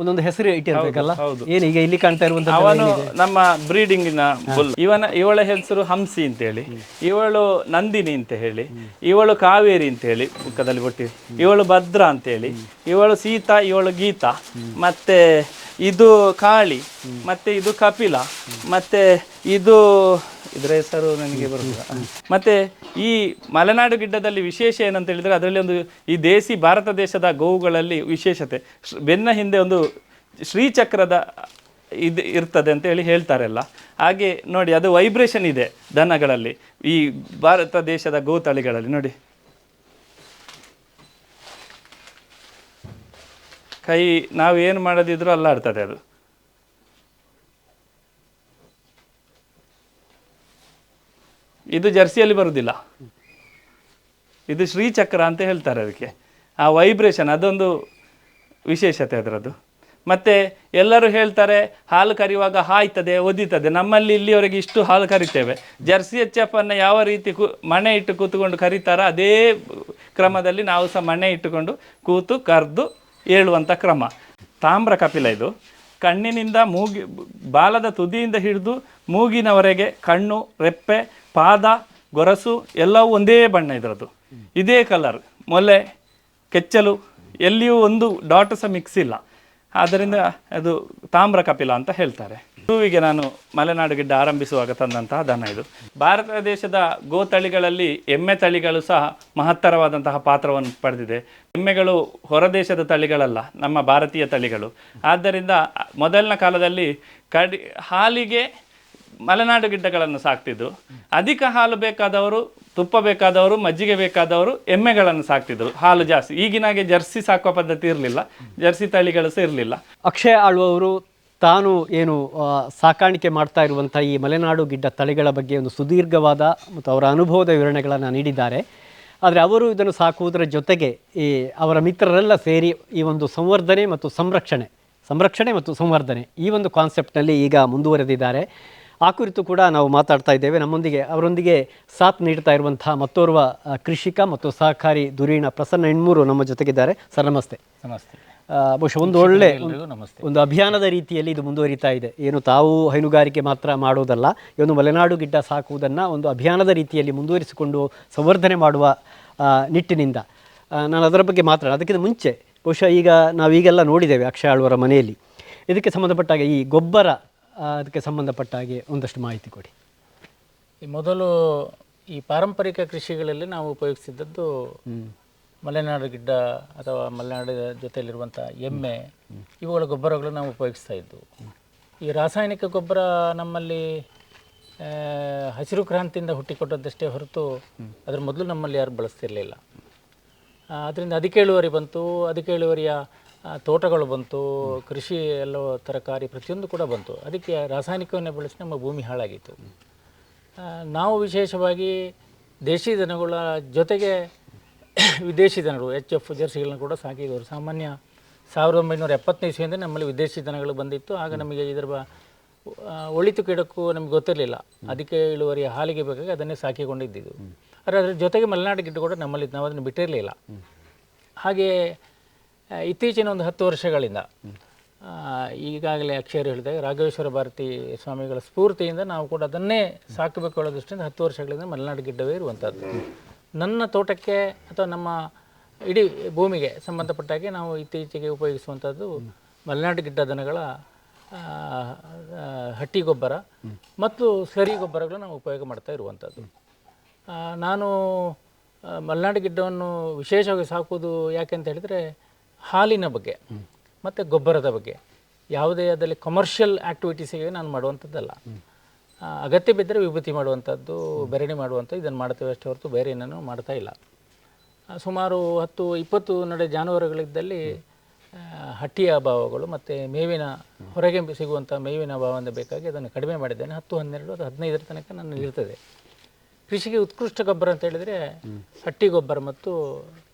ಒಂದೊಂದು ಹೆಸರು ಇಟ್ಟಿರ್ಬೇಕಲ್ಲ ಏನು ಈಗ ಇಲ್ಲಿ ಕಾಣ್ತಾ ಇರುವಂತಹ ಅವನು ನಮ್ಮ ಬ್ರೀಡಿಂಗಿನ ಬುಲ್ ಇವನ ಇವಳ ಹೆಸರು ಹಂಸಿ ಅಂತ ಹೇಳಿ ಇವಳು ನಂದಿನಿ ಅಂತ ಹೇಳಿ ಇವಳು ಕಾವೇರಿ ಅಂತ ಹೇಳಿ ಪುಕ್ಕದಲ್ಲಿ ಕೊಟ್ಟಿ ಇವಳು ಭದ್ರ ಅಂತ ಹೇಳಿ ಇವಳು ಸೀತಾ ಇವಳು ಗೀತಾ ಮತ್ತೆ ಇದು ಕಾಳಿ ಮತ್ತೆ ಇದು ಕಪಿಲ ಮತ್ತೆ ಇದು ಇದರ ಹೆಸರು ನನಗೆ ಬರುತ್ತಿಲ್ಲ ಮತ್ತೆ ಈ ಮಲೆನಾಡು ಗಿಡ್ಡದಲ್ಲಿ ವಿಶೇಷ ಏನಂತ ಹೇಳಿದ್ರೆ ಅದರಲ್ಲಿ ಒಂದು ಈ ದೇಸಿ ಭಾರತ ದೇಶದ ಗೋವುಗಳಲ್ಲಿ ವಿಶೇಷತೆ. ಬೆನ್ನ ಹಿಂದೆ ಒಂದು ಶ್ರೀಚಕ್ರದ ಇದು ಇರ್ತದೆ ಅಂತ ಹೇಳಿ ಹೇಳ್ತಾರಲ್ಲ. ಹಾಗೆ ನೋಡಿ, ಅದು ವೈಬ್ರೇಷನ್ ಇದೆ ದನಗಳಲ್ಲಿ. ಈ ಭಾರತ ದೇಶದ ಗೋತಳಿಗಳಲ್ಲಿ ನೋಡಿ. ಕೈ ನಾವು ಏನು ಮಾಡದಿದ್ರೂ ಅಲ್ಲಾಡ್ತದೆ ಅದು. ಇದು ಜರ್ಸಿಯಲ್ಲಿ ಬರುವುದಿಲ್ಲ. ಇದು ಶ್ರೀಚಕ್ರ ಅಂತ ಹೇಳ್ತಾರೆ ಅದಕ್ಕೆ. ಆ ವೈಬ್ರೇಷನ್ ಅದೊಂದು ವಿಶೇಷತೆ ಅದರದ್ದು. ಮತ್ತು ಎಲ್ಲರೂ ಹೇಳ್ತಾರೆ, ಹಾಲು ಕರೆಯುವಾಗ ಹಾಯ್ತದೆ, ಒದಿತದೆ. ನಮ್ಮಲ್ಲಿ ಇಲ್ಲಿಯವರೆಗೆ ಇಷ್ಟು ಹಾಲು ಕರಿತೇವೆ. ಜರ್ಸಿ ಎಚ್ ಎಫ್ ಅನ್ನು ಯಾವ ರೀತಿ ಕು, ಮಣೆ ಇಟ್ಟು ಕೂತ್ಕೊಂಡು ಕರೀತಾರೋ ಅದೇ ಕ್ರಮದಲ್ಲಿ ನಾವು ಸಹ ಮಣೆ ಇಟ್ಟುಕೊಂಡು ಕೂತು ಕರೆದು ಹೇಳುವಂಥ ಕ್ರಮ. ತಾಮ್ರ ಕಪಿಲ ಇದು. ಕಣ್ಣಿನಿಂದ ಮೂಗಿ, ಬಾಲದ ತುದಿಯಿಂದ ಹಿಡಿದು ಮೂಗಿನವರೆಗೆ ಕಣ್ಣು, ರೆಪ್ಪೆ ಪಾದ, ಗೊರಸು ಎಲ್ಲವೂ ಒಂದೇ ಬಣ್ಣ ಇದರದ್ದು. ಇದೇ ಕಲರ್ ಮೊಲೆ, ಕೆಚ್ಚಲು, ಎಲ್ಲಿಯೂ ಒಂದು ಡಾಟ್ ಸಹ ಮಿಕ್ಸ್ ಇಲ್ಲ. ಆದ್ದರಿಂದ ಅದು ತಾಮ್ರ ಕಪಿಲ ಅಂತ ಹೇಳ್ತಾರೆ. ಹೂವಿಗೆ ನಾನು ಮಲೆನಾಡು ಗಿಡ್ಡ ಆರಂಭಿಸುವಾಗ ತಂದಂತಹ ದನ ಇದು. ಭಾರತ ದೇಶದ ಗೋ ತಳಿಗಳಲ್ಲಿ ಎಮ್ಮೆ ತಳಿಗಳು ಸಹ ಮಹತ್ತರವಾದಂತಹ ಪಾತ್ರವನ್ನು ಪಡೆದಿದೆ. ಎಮ್ಮೆಗಳು ಹೊರದೇಶದ ತಳಿಗಳಲ್ಲ, ನಮ್ಮ ಭಾರತೀಯ ತಳಿಗಳು. ಆದ್ದರಿಂದ ಮೊದಲಿನ ಕಾಲದಲ್ಲಿ ಕಡಿ, ಹಾಲಿಗೆ ಮಲೆನಾಡು ಗಿಡ್ಡಗಳನ್ನು ಸಾಕ್ತಿದ್ರು. ಅಧಿಕ ಹಾಲು ಬೇಕಾದವರು, ತುಪ್ಪ ಬೇಕಾದವರು, ಮಜ್ಜಿಗೆ ಬೇಕಾದವರು ಎಮ್ಮೆಗಳನ್ನು ಸಾಕ್ತಿದ್ರು. ಹಾಲು ಜಾಸ್ತಿ. ಈಗಿನಾಗೆ ಜರ್ಸಿ ಸಾಕುವ ಪದ್ಧತಿ ಇರಲಿಲ್ಲ. ಜರ್ಸಿ ತಳಿಗಳು ಸಹ ಇರಲಿಲ್ಲ. ಅಕ್ಷಯ ಆಳುವವರು ತಾನು ಏನು ಸಾಕಾಣಿಕೆ ಮಾಡ್ತಾ ಇರುವಂಥ ಈ ಮಲೆನಾಡು ಗಿಡ್ಡ ತಳಿಗಳ ಬಗ್ಗೆ ಒಂದು ಸುದೀರ್ಘವಾದ ಮತ್ತು ಅವರ ಅನುಭವದ ವಿವರಣೆಗಳನ್ನು ನೀಡಿದ್ದಾರೆ. ಆದರೆ ಅವರು ಇದನ್ನು ಸಾಕುವುದರ ಜೊತೆಗೆ ಈ ಅವರ ಮಿತ್ರರೆಲ್ಲ ಸೇರಿ ಈ ಒಂದು ಸಂವರ್ಧನೆ ಮತ್ತು ಸಂರಕ್ಷಣೆ ಸಂರಕ್ಷಣೆ ಮತ್ತು ಸಂವರ್ಧನೆ ಈ ಒಂದು ಕಾನ್ಸೆಪ್ಟ್ನಲ್ಲಿ ಈಗ ಮುಂದುವರೆದಿದ್ದಾರೆ. ಆ ಕುರಿತು ಕೂಡ ನಾವು ಮಾತಾಡ್ತಾ ಇದ್ದೇವೆ. ನಮ್ಮೊಂದಿಗೆ ಅವರೊಂದಿಗೆ ಸಾಥ್ ನೀಡ್ತಾ ಇರುವಂತಹ ಮತ್ತೋರ್ವ ಕೃಷಿಕ ಮತ್ತು ಸಹಕಾರಿ ಧುರೀಣ ಪ್ರಸನ್ನ ಹೆಣ್ಮೂರು ನಮ್ಮ ಜೊತೆಗಿದ್ದಾರೆ. ಸರ್ ನಮಸ್ತೆ. ನಮಸ್ತೆ. ಬಹುಶಃ ಒಂದು ಒಳ್ಳೆ ಒಂದು ಅಭಿಯಾನದ ರೀತಿಯಲ್ಲಿ ಇದು ಮುಂದುವರಿತಾ ಇದೆ. ಏನು ತಾವು ಹೈನುಗಾರಿಕೆ ಮಾತ್ರ ಮಾಡೋದಲ್ಲ ಏನು ಒಂದು ಮಲೆನಾಡು ಗಿಡ್ಡ ಸಾಕುವುದನ್ನು ಒಂದು ಅಭಿಯಾನದ ರೀತಿಯಲ್ಲಿ ಮುಂದುವರಿಸಿಕೊಂಡು ಸಂವರ್ಧನೆ ಮಾಡುವ ನಿಟ್ಟಿನಿಂದ. ನಾನು ಅದರ ಬಗ್ಗೆ ಮಾತ್ರ ಅದಕ್ಕಿಂತ ಮುಂಚೆ ಬಹುಶಃ ಈಗ ನಾವೀಗೆಲ್ಲ ನೋಡಿದ್ದೇವೆ ಅಕ್ಷಯ ಆಳ್ವರ ಮನೆಯಲ್ಲಿ. ಇದಕ್ಕೆ ಸಂಬಂಧಪಟ್ಟಾಗ ಈ ಗೊಬ್ಬರ ಅದಕ್ಕೆ ಸಂಬಂಧಪಟ್ಟ ಹಾಗೆ ಒಂದಷ್ಟು ಮಾಹಿತಿ ಕೊಡಿ. ಈ ಮೊದಲು ಈ ಪಾರಂಪರಿಕ ಕೃಷಿಗಳಲ್ಲಿ ನಾವು ಉಪಯೋಗಿಸಿದ್ದದ್ದು ಮಲೆನಾಡು ಗಿಡ್ಡ ಅಥವಾ ಮಲೆನಾಡು ಜೊತೆಯಲ್ಲಿರುವಂಥ ಎಮ್ಮೆ ಇವುಗಳ ಗೊಬ್ಬರಗಳು ನಾವು ಉಪಯೋಗಿಸ್ತಾ ಇದ್ದವು ಈ ರಾಸಾಯನಿಕ ಗೊಬ್ಬರ ನಮ್ಮಲ್ಲಿ ಹಸಿರು ಕ್ರಾಂತಿಯಿಂದ ಹುಟ್ಟಿಕೊಟ್ಟದ್ದಷ್ಟೇ ಹೊರತು ಅದ್ರ ಮೊದಲು ನಮ್ಮಲ್ಲಿ ಯಾರು ಬಳಸ್ತಿರಲಿಲ್ಲ. ಅದರಿಂದ ಅಧಿಕ ಇಳುವರಿ ಬಂತು. ಅಧಿಕ ಇಳುವರಿಯ ತೋಟಗಳು ಬಂತು ಕೃಷಿ ಎಲ್ಲ ತರಕಾರಿ ಪ್ರತಿಯೊಂದು ಕೂಡ ಬಂತು. ಅದಕ್ಕೆ ರಾಸಾಯನಿಕವನ್ನೇ ಬಳಸಿ ನಮ್ಮ ಭೂಮಿ ಹಾಳಾಗಿತ್ತು. ನಾವು ವಿಶೇಷವಾಗಿ ದೇಶಿ ದನಗಳ ಜೊತೆಗೆ ವಿದೇಶಿ ದನಗಳು ಎಚ್ ಎಫ್ ಜರ್ಸಿಗಳನ್ನ ಕೂಡ ಸಾಕಿದವರು. ಸಾಮಾನ್ಯ ಸಾವಿರದ ಒಂಬೈನೂರ ಎಪ್ಪತ್ತನೇ ನಮ್ಮಲ್ಲಿ ವಿದೇಶಿ ದನಗಳು ಬಂದಿತ್ತು. ಆಗ ನಮಗೆ ಇದರ ಒಳಿತು ಕೆಡಕ್ಕೂ ನಮ್ಗೆ ಗೊತ್ತಿರಲಿಲ್ಲ. ಅದಕ್ಕೆ ಇಳುವರಿ ಹಾಲಿಗೆ ಬೇಕಾಗಿ ಅದನ್ನೇ ಸಾಕಿಕೊಂಡಿದ್ದು ಆದರೆ ಅದರ ಜೊತೆಗೆ ಮಲೆನಾಡು ಗಿಡ್ಡು ಕೂಡ ನಮ್ಮಲ್ಲಿ ನಾವು ಅದನ್ನು ಬಿಟ್ಟಿರಲಿಲ್ಲ. ಹಾಗೆ ಆ, ಇತ್ತೀಚಿನ ಒಂದು ಹತ್ತು ವರ್ಷಗಳಿಂದ ಈಗಾಗಲೇ ಅಕ್ಷಯರು ಹೇಳಿದಾಗ ರಾಘವೇಶ್ವರ ಭಾರತಿ ಸ್ವಾಮಿಗಳ ಸ್ಫೂರ್ತಿಯಿಂದ ನಾವು ಕೂಡ ಅದನ್ನೇ ಸಾಕಬೇಕು ಅನ್ನೋ ದೃಷ್ಟಿಯಿಂದ ಹತ್ತು ವರ್ಷಗಳಿಂದ ಮಲೆನಾಡು ಗಿಡ್ಡವೇ ಇರುವಂಥದ್ದು. ನನ್ನ ತೋಟಕ್ಕೆ ಅಥವಾ ನಮ್ಮ ಇಡೀ ಭೂಮಿಗೆ ಸಂಬಂಧಪಟ್ಟಾಗೆ ನಾವು ಇತ್ತೀಚೆಗೆ ಉಪಯೋಗಿಸುವಂಥದ್ದು ಮಲೆನಾಡು ಗಿಡ್ಡ ದನಗಳ ಹಟ್ಟಿ ಗೊಬ್ಬರ ಮತ್ತು ಸರಿ ಗೊಬ್ಬರಗಳನ್ನು ನಾವು ಉಪಯೋಗ ಮಾಡ್ತಾ ಇರುವಂಥದ್ದು. ನಾನು ಮಲೆನಾಡು ಗಿಡ್ಡವನ್ನು ವಿಶೇಷವಾಗಿ ಸಾಕುವುದು ಯಾಕೆ ಅಂತ ಹೇಳಿದರೆ ಹಾಲಿನ ಬಗ್ಗೆ, ಮತ್ತು ಗೊಬ್ಬರದ ಬಗ್ಗೆ, ಯಾವುದೇ ಅದರಲ್ಲಿ ಕಮರ್ಷಿಯಲ್ ಆ್ಯಕ್ಟಿವಿಟೀಸಿಗೆ ನಾನು ಮಾಡುವಂಥದ್ದಲ್ಲ. ಅಗತ್ಯ ಬಿದ್ದರೆ ವಿಭೂತಿ ಮಾಡುವಂಥದ್ದು, ಬೆರಣಿ ಮಾಡುವಂಥದ್ದು, ಇದನ್ನು ಮಾಡ್ತೇವೆ ಅಷ್ಟೇ ಹೊರತು ಬೇರೆ ಏನನ್ನು ಮಾಡ್ತಾ ಇಲ್ಲ. ಸುಮಾರು ಹತ್ತು, ಇಪ್ಪತ್ತು ನಡೆ ಜಾನುವಾರುಗಳಿದ್ದಲ್ಲಿ ಹಟ್ಟಿಯ ಅಭಾವಗಳು ಮತ್ತು ಮೇವಿನ ಹೊರಗೆ ಸಿಗುವಂಥ ಮೇವಿನ ಅಭಾವದಿಂದ ಬೇಕಾಗಿ ಅದನ್ನು ಕಡಿಮೆ ಮಾಡಿದ್ದೇನೆ. ಹತ್ತು, ಹನ್ನೆರಡು ಅದು ಹದಿನೈದರ ತನಕ ನನ್ನ ಇರ್ತದೆ. ಕೃಷಿಗೆ ಉತ್ಕೃಷ್ಟ ಗೊಬ್ಬರ ಅಂತ ಹೇಳಿದ್ರೆ ಹಟ್ಟಿ ಗೊಬ್ಬರ ಮತ್ತು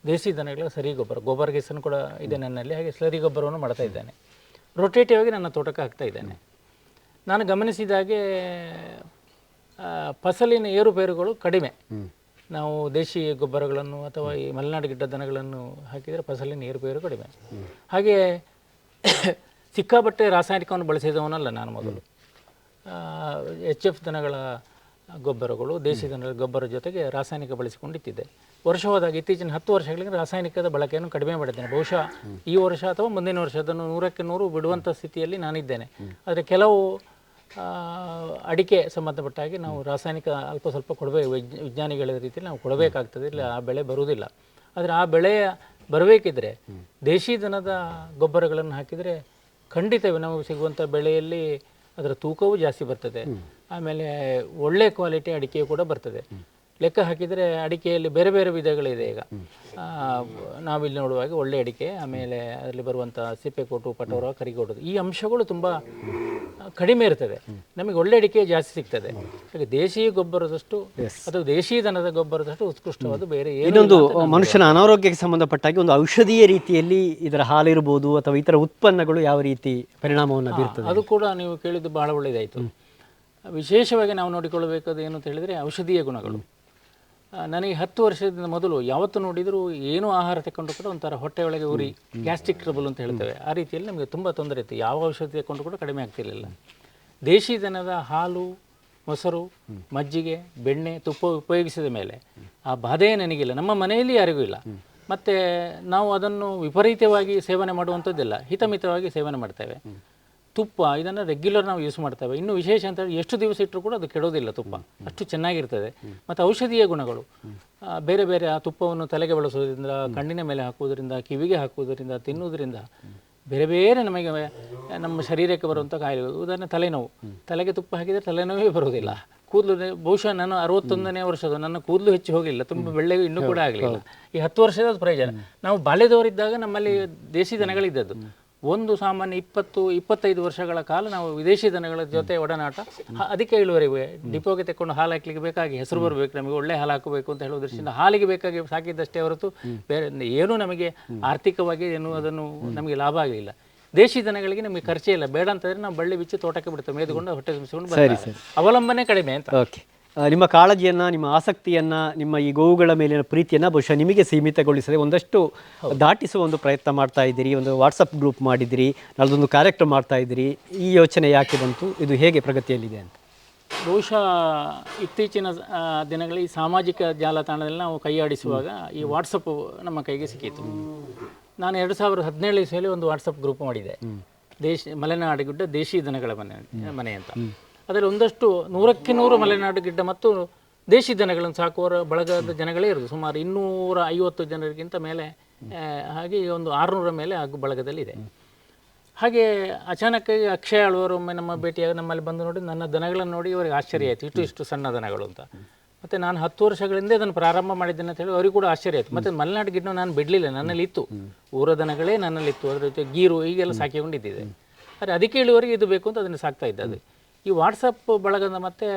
ದೇಸಿ ದನಗಳ ಸರಿ ಗೊಬ್ಬರ. ಗೊಬ್ಬರ ಗೆಸನು ಕೂಡ ಇದೆ ನನ್ನಲ್ಲಿ. ಹಾಗೆ ಸ್ಲರಿ ಗೊಬ್ಬರವನ್ನು ಮಾಡ್ತಾ ಇದ್ದೇನೆ. ರೊಟೇಟಿವ್ ಆಗಿ ನನ್ನ ತೋಟಕ್ಕೆ ಹಾಕ್ತಾ ಇದ್ದೇನೆ. ನಾನು ಗಮನಿಸಿದಾಗೆ ಫಸಲಿನ ಏರುಪೇರುಗಳು ಕಡಿಮೆ. ನಾವು ದೇಶಿ ಗೊಬ್ಬರಗಳನ್ನು ಅಥವಾ ಈ ಮಲೆನಾಡು ಗಿಡ್ಡ ದನಗಳನ್ನು ಹಾಕಿದರೆ ಫಸಲಿನ ಏರುಪೇರು ಕಡಿಮೆ. ಹಾಗೆ ಸಿಕ್ಕಾಬಟ್ಟೆ ರಾಸಾಯನಿಕವನ್ನು ಬಳಸಿದವನಲ್ಲ ನಾನು ಮೊದಲು. ಎಚ್ ಎಫ್ ದನಗಳ ಗೊಬ್ಬರಗಳು ದೇಶಿ ದನದ ಗೊಬ್ಬರ ಜೊತೆಗೆ ರಾಸಾಯನಿಕ ಬಳಸಿಕೊಂಡಿತ್ತಿದ್ದೆ. ವರ್ಷ ಹೋದಾಗ ಇತ್ತೀಚಿನ ಹತ್ತು ವರ್ಷಗಳಿಗೆ ರಾಸಾಯನಿಕದ ಬಳಕೆಯನ್ನು ಕಡಿಮೆ ಮಾಡಿದ್ದೇನೆ. ಬಹುಶಃ ಈ ವರ್ಷ ಅಥವಾ ಮುಂದಿನ ವರ್ಷ ಅದನ್ನು ನೂರಕ್ಕೆ ನೂರು ಬಿಡುವಂಥ ಸ್ಥಿತಿಯಲ್ಲಿ ನಾನಿದ್ದೇನೆ. ಆದರೆ ಕೆಲವು ಅಡಿಕೆ ಸಂಬಂಧಪಟ್ಟಾಗಿ ನಾವು ರಾಸಾಯನಿಕ ಅಲ್ಪ ಸ್ವಲ್ಪ ಕೊಡಬೇಕು ವಿಜ್ಞ ವಿಜ್ಞಾನಿಗಳ ರೀತಿಯಲ್ಲಿ ನಾವು ಕೊಡಬೇಕಾಗ್ತದೆ. ಇಲ್ಲ ಆ ಬೆಳೆ ಬರುವುದಿಲ್ಲ. ಆದರೆ ಆ ಬೆಳೆಯ ಬರಬೇಕಿದ್ರೆ ದೇಶಿ ದನದ ಗೊಬ್ಬರಗಳನ್ನು ಹಾಕಿದರೆ ಖಂಡಿತವೇ ನಮಗೆ ಸಿಗುವಂಥ ಬೆಳೆಯಲ್ಲಿ ಅದರ ತೂಕವೂ ಜಾಸ್ತಿ ಬರ್ತದೆ. ಆಮೇಲೆ ಒಳ್ಳೆ ಕ್ವಾಲಿಟಿ ಅಡಿಕೆ ಕೂಡ ಬರ್ತದೆ. ಲೆಕ್ಕ ಹಾಕಿದರೆ ಅಡಿಕೆಯಲ್ಲಿ ಬೇರೆ ಬೇರೆ ವಿಧಗಳಿದೆ ಈಗ. ನಾವಿಲ್ಲಿ ನೋಡುವಾಗ ಒಳ್ಳೆ ಅಡಿಕೆ ಆಮೇಲೆ ಅದರಲ್ಲಿ ಬರುವಂಥ ಸಿಪ್ಪೆಕೋಟು ಪಟೋರ ಕರಿಗೋಟು ಈ ಅಂಶಗಳು ತುಂಬ ಕಡಿಮೆ ಇರ್ತದೆ. ನಮಗೆ ಒಳ್ಳೆ ಅಡಿಕೆ ಜಾಸ್ತಿ ಸಿಗ್ತದೆ. ಹಾಗೆ ದೇಶಿ ಗೊಬ್ಬರದಷ್ಟು ಅಥವಾ ದೇಶೀಯ ದನದ ಗೊಬ್ಬರದಷ್ಟು ಉತ್ಕೃಷ್ಟವಾದ ಬೇರೆ ಇನ್ನೊಂದು ಮನುಷ್ಯನ ಅನಾರೋಗ್ಯಕ್ಕೆ ಸಂಬಂಧಪಟ್ಟಾಗಿ ಒಂದು ಔಷಧೀಯ ರೀತಿಯಲ್ಲಿ ಇದರ ಹಾಲಿರ್ಬೋದು ಅಥವಾ ಇತರ ಉತ್ಪನ್ನಗಳು ಯಾವ ರೀತಿ ಪರಿಣಾಮವನ್ನು ಬೀರ್ತದೆ? ಅದು ಕೂಡ ನೀವು ಕೇಳಿದ್ದು ಬಹಳ ಒಳ್ಳೆಯದಾಯಿತು. ವಿಶೇಷವಾಗಿ ನಾವು ನೋಡಿಕೊಳ್ಳಬೇಕಾದ ಏನು ಅಂತ ಹೇಳಿದರೆ ಔಷಧೀಯ ಗುಣಗಳು. ನನಗೆ ಹತ್ತು ವರ್ಷದಿಂದ ಮೊದಲು ಯಾವತ್ತು ನೋಡಿದರೂ ಏನೂ ಆಹಾರ ತಗೊಂಡು ಕೂಡ ಒಂಥರ ಹೊಟ್ಟೆ ಒಳಗೆ ಉರಿ ಗ್ಯಾಸ್ಟ್ರಿಕ್ ಟ್ರಬಲ್ ಅಂತ ಹೇಳ್ತೇವೆ. ಆ ರೀತಿಯಲ್ಲಿ ನಮಗೆ ತುಂಬ ತೊಂದರೆ ಇತ್ತು. ಯಾವ ಔಷಧಿ ತಗೊಂಡು ಕೂಡ ಕಡಿಮೆ ಆಗ್ತಿರಲಿಲ್ಲ. ದೇಶಿ ದನದ ಹಾಲು ಮೊಸರು ಮಜ್ಜಿಗೆ ಬೆಣ್ಣೆ ತುಪ್ಪ ಉಪಯೋಗಿಸಿದ ಮೇಲೆ ಆ ಬಾಧೆಯೇ ನನಗಿಲ್ಲ. ನಮ್ಮ ಮನೆಯಲ್ಲಿ ಯಾರಿಗೂ ಇಲ್ಲ. ಮತ್ತು ನಾವು ಅದನ್ನು ವಿಪರೀತವಾಗಿ ಸೇವನೆ ಮಾಡುವಂಥದ್ದಿಲ್ಲ. ಹಿತಮಿತವಾಗಿ ಸೇವನೆ ಮಾಡ್ತೇವೆ. ತುಪ್ಪ ಇದನ್ನು ರೆಗ್ಯುಲರ್ ನಾವು ಯೂಸ್ ಮಾಡ್ತೇವೆ ಇನ್ನು ವಿಶೇಷ ಅಂತ ಹೇಳಿ ಎಷ್ಟು ದಿವಸ ಇಟ್ಟರೂ ಕೂಡ ಅದು ಕೆಡೋದಿಲ್ಲ ತುಪ್ಪ. ಅಷ್ಟು ಚೆನ್ನಾಗಿರ್ತದೆ. ಮತ್ತು ಔಷಧೀಯ ಗುಣಗಳು. ಬೇರೆ ಬೇರೆ ಆ ತುಪ್ಪವನ್ನು ತಲೆಗೆ ಬಳಸೋದ್ರಿಂದ ಕಣ್ಣಿನ ಮೇಲೆ ಹಾಕುವುದರಿಂದ ಕಿವಿಗೆ ಹಾಕುವುದರಿಂದ ತಿನ್ನುವುದರಿಂದ ಬೇರೆ ಬೇರೆ ನಮಗೆ ನಮ್ಮ ಶರೀರಕ್ಕೆ ಬರುವಂಥ ಕಾಯಿಲೆಗಳು. ಉದಾಹರಣೆ ತಲೆನೋವು. ತಲೆಗೆ ತುಪ್ಪ ಹಾಕಿದರೆ ತಲೆನೋವೇ ಬರೋದಿಲ್ಲ ಕೂದಲು ಬಹುಶಃ ನಾನು ಅರವತ್ತೊಂದನೇ ವರ್ಷದ ನನ್ನ ಕೂದಲು ಹೆಚ್ಚು ಹೋಗಿಲ್ಲ ತುಂಬ ಬೆಳ್ಳೆ ಇನ್ನೂ ಕೂಡ ಆಗಲಿಲ್ಲ. ಈ ಹತ್ತು ವರ್ಷದ ಪ್ರಯೋಜನ. ನಾವು ಬಾಲ್ಯದವರಿದ್ದಾಗ ನಮ್ಮಲ್ಲಿ ದೇಸಿ ದನಗಳಿದ್ದದ್ದು. ಒಂದು ಸಾಮಾನ್ಯ ಇಪ್ಪತ್ತು ಇಪ್ಪತ್ತೈದು ವರ್ಷಗಳ ಕಾಲ ನಾವು ವಿದೇಶಿ ದನಗಳ ಜೊತೆ ಒಡನಾಟ. ಅದಕ್ಕೆ ಇಳುವರಿ ಡಿಪೋಗೆ ತೆಕ್ಕೊಂಡು ಹಾಲು ಹಾಕ್ಲಿಕ್ಕೆ ಬೇಕಾಗಿ ಹೆಸರು ಬರಬೇಕು ನಮಗೆ ಒಳ್ಳೆ ಹಾಲು ಹಾಕಬೇಕು ಅಂತ ಹೇಳೋ ದೃಷ್ಟಿಯಿಂದ ಹಾಲಿಗೆ ಬೇಕಾಗಿ ಸಾಕಿದ್ದಷ್ಟೇ ಹೊರತು ಬೇರೆ ಏನೂ ನಮಗೆ ಆರ್ಥಿಕವಾಗಿ ಏನು ಅದನ್ನು ನಮಗೆ ಲಾಭ ಆಗಲಿಲ್ಲ. ದೇಶಿ ದನಗಳಿಗೆ ನಮಗೆ ಖರ್ಚೇ ಇಲ್ಲ. ಬೇಡ ಅಂತಂದ್ರೆ ನಾವು ಬಳ್ಳಿ ಬಿಚ್ಚಿ ತೋಟಕ್ಕೆ ಬಿಡ್ತೇವೆ. ಮೇದುಕೊಂಡು ಹೊಟ್ಟೆ ತುಂಬಿಸಿಕೊಂಡು ಬರ್ತೀವಿ ಅವಲಂಬನೆ ಕಡಿಮೆ ಅಂತ. ಓಕೆ. ನಿಮ್ಮ ಕಾಳಜಿಯನ್ನು ನಿಮ್ಮ ಆಸಕ್ತಿಯನ್ನು ನಿಮ್ಮ ಈ ಗೋವುಗಳ ಮೇಲಿನ ಪ್ರೀತಿಯನ್ನು ಬಹುಶಃ ನಿಮಗೆ ಸೀಮಿತಗೊಳಿಸದೆ ಒಂದಷ್ಟು ದಾಟಿಸುವ ಒಂದು ಪ್ರಯತ್ನ ಮಾಡ್ತಾ ಇದ್ದೀರಿ. ಒಂದು ವಾಟ್ಸಪ್ ಗ್ರೂಪ್ ಮಾಡಿದ್ದೀರಿ ನಾಳದೊಂದು ಕಾರ್ಯಕ್ರಮ ಮಾಡ್ತಾ ಇದ್ದೀರಿ. ಈ ಯೋಚನೆ ಯಾಕೆ ಬಂತು? ಇದು ಹೇಗೆ ಪ್ರಗತಿಯಲ್ಲಿದೆ ಅಂತ? ಬಹುಶಃ ಇತ್ತೀಚಿನ ದಿನಗಳಲ್ಲಿ ಈ ಸಾಮಾಜಿಕ ಜಾಲತಾಣದಲ್ಲಿ ನಾವು ಕೈಯಾಡಿಸುವಾಗ ಈ ವಾಟ್ಸಪ್ಪು ನಮ್ಮ ಕೈಗೆ ಸಿಕ್ಕಿತು ನಾನು ಎರಡು ಸಾವಿರದ ಹದಿನೇಳು ಇಸಲ್ಲಿ ಒಂದು ವಾಟ್ಸಪ್ ಗ್ರೂಪ್ ಮಾಡಿದೆ. ದೇಶ ಮಲೆನಾಡು ಗುಡ್ಡ ದೇಶಿ ದನಗಳ ಮನೆ ಮನೆ ಅಂತ. ಅದರಲ್ಲಿ ಒಂದಷ್ಟು ನೂರಕ್ಕೆ ನೂರು ಮಲೆನಾಡು ಗಿಡ್ಡ ಮತ್ತು ದೇಶಿ ದನಗಳನ್ನು ಸಾಕುವವರ ಬಳಗದ ಜನಗಳೇ ಇರೋದು ಸುಮಾರು ಇನ್ನೂರ ಐವತ್ತು ಜನರಿಗಿಂತ ಮೇಲೆ ಹಾಗೆ ಈ ಒಂದು ಆರುನೂರ ಮೇಲೆ ಹಾಗೂ ಬಳಗದಲ್ಲಿದೆ ಹಾಗೆ ಅಚಾನಕ್ ಅಕ್ಷಯ ಅಳುವರು ಒಮ್ಮೆ ನಮ್ಮ ಭೇಟಿಯಾಗ ನಮ್ಮಲ್ಲಿ ಬಂದು ನೋಡಿ ನನ್ನ ದನಗಳನ್ನು ನೋಡಿ ಅವರಿಗೆ ಆಶ್ಚರ್ಯ ಆಯಿತು. ಇಷ್ಟು ಇಷ್ಟು ಸಣ್ಣ ದನಗಳು ಅಂತ. ಮತ್ತು ನಾನು ಹತ್ತು ವರ್ಷಗಳಿಂದ ಅದನ್ನು ಪ್ರಾರಂಭ ಮಾಡಿದ್ದೇನೆ ಅಂತ ಹೇಳಿ ಅವ್ರಿಗೆ ಕೂಡ ಆಶ್ಚರ್ಯ ಆಯಿತು. ಮತ್ತು ಮಲೆನಾಡು ಗಿಡ್ಡ ನಾನು ಬಿಡಲಿಲ್ಲ ನನ್ನಲ್ಲಿ ಇತ್ತು. ಊರ ದನಗಳೇ ನನ್ನಲ್ಲಿ ಇತ್ತು. ಅದರ ಜೊತೆ ಗೀರು ಈಗೆಲ್ಲ ಸಾಕಿಕೊಂಡಿದ್ದಿದೆ. ಆದರೆ ಅದಕ್ಕೆ ಇಳುವರೆಗೆ ಇದು ಬೇಕು ಅಂತ ಅದನ್ನು ಸಾಕ್ತಾ ಇದ್ದೆ. ಅದು ಈ ವಾಟ್ಸಪ್ ಬಳಗದ ಮತ್ತೆ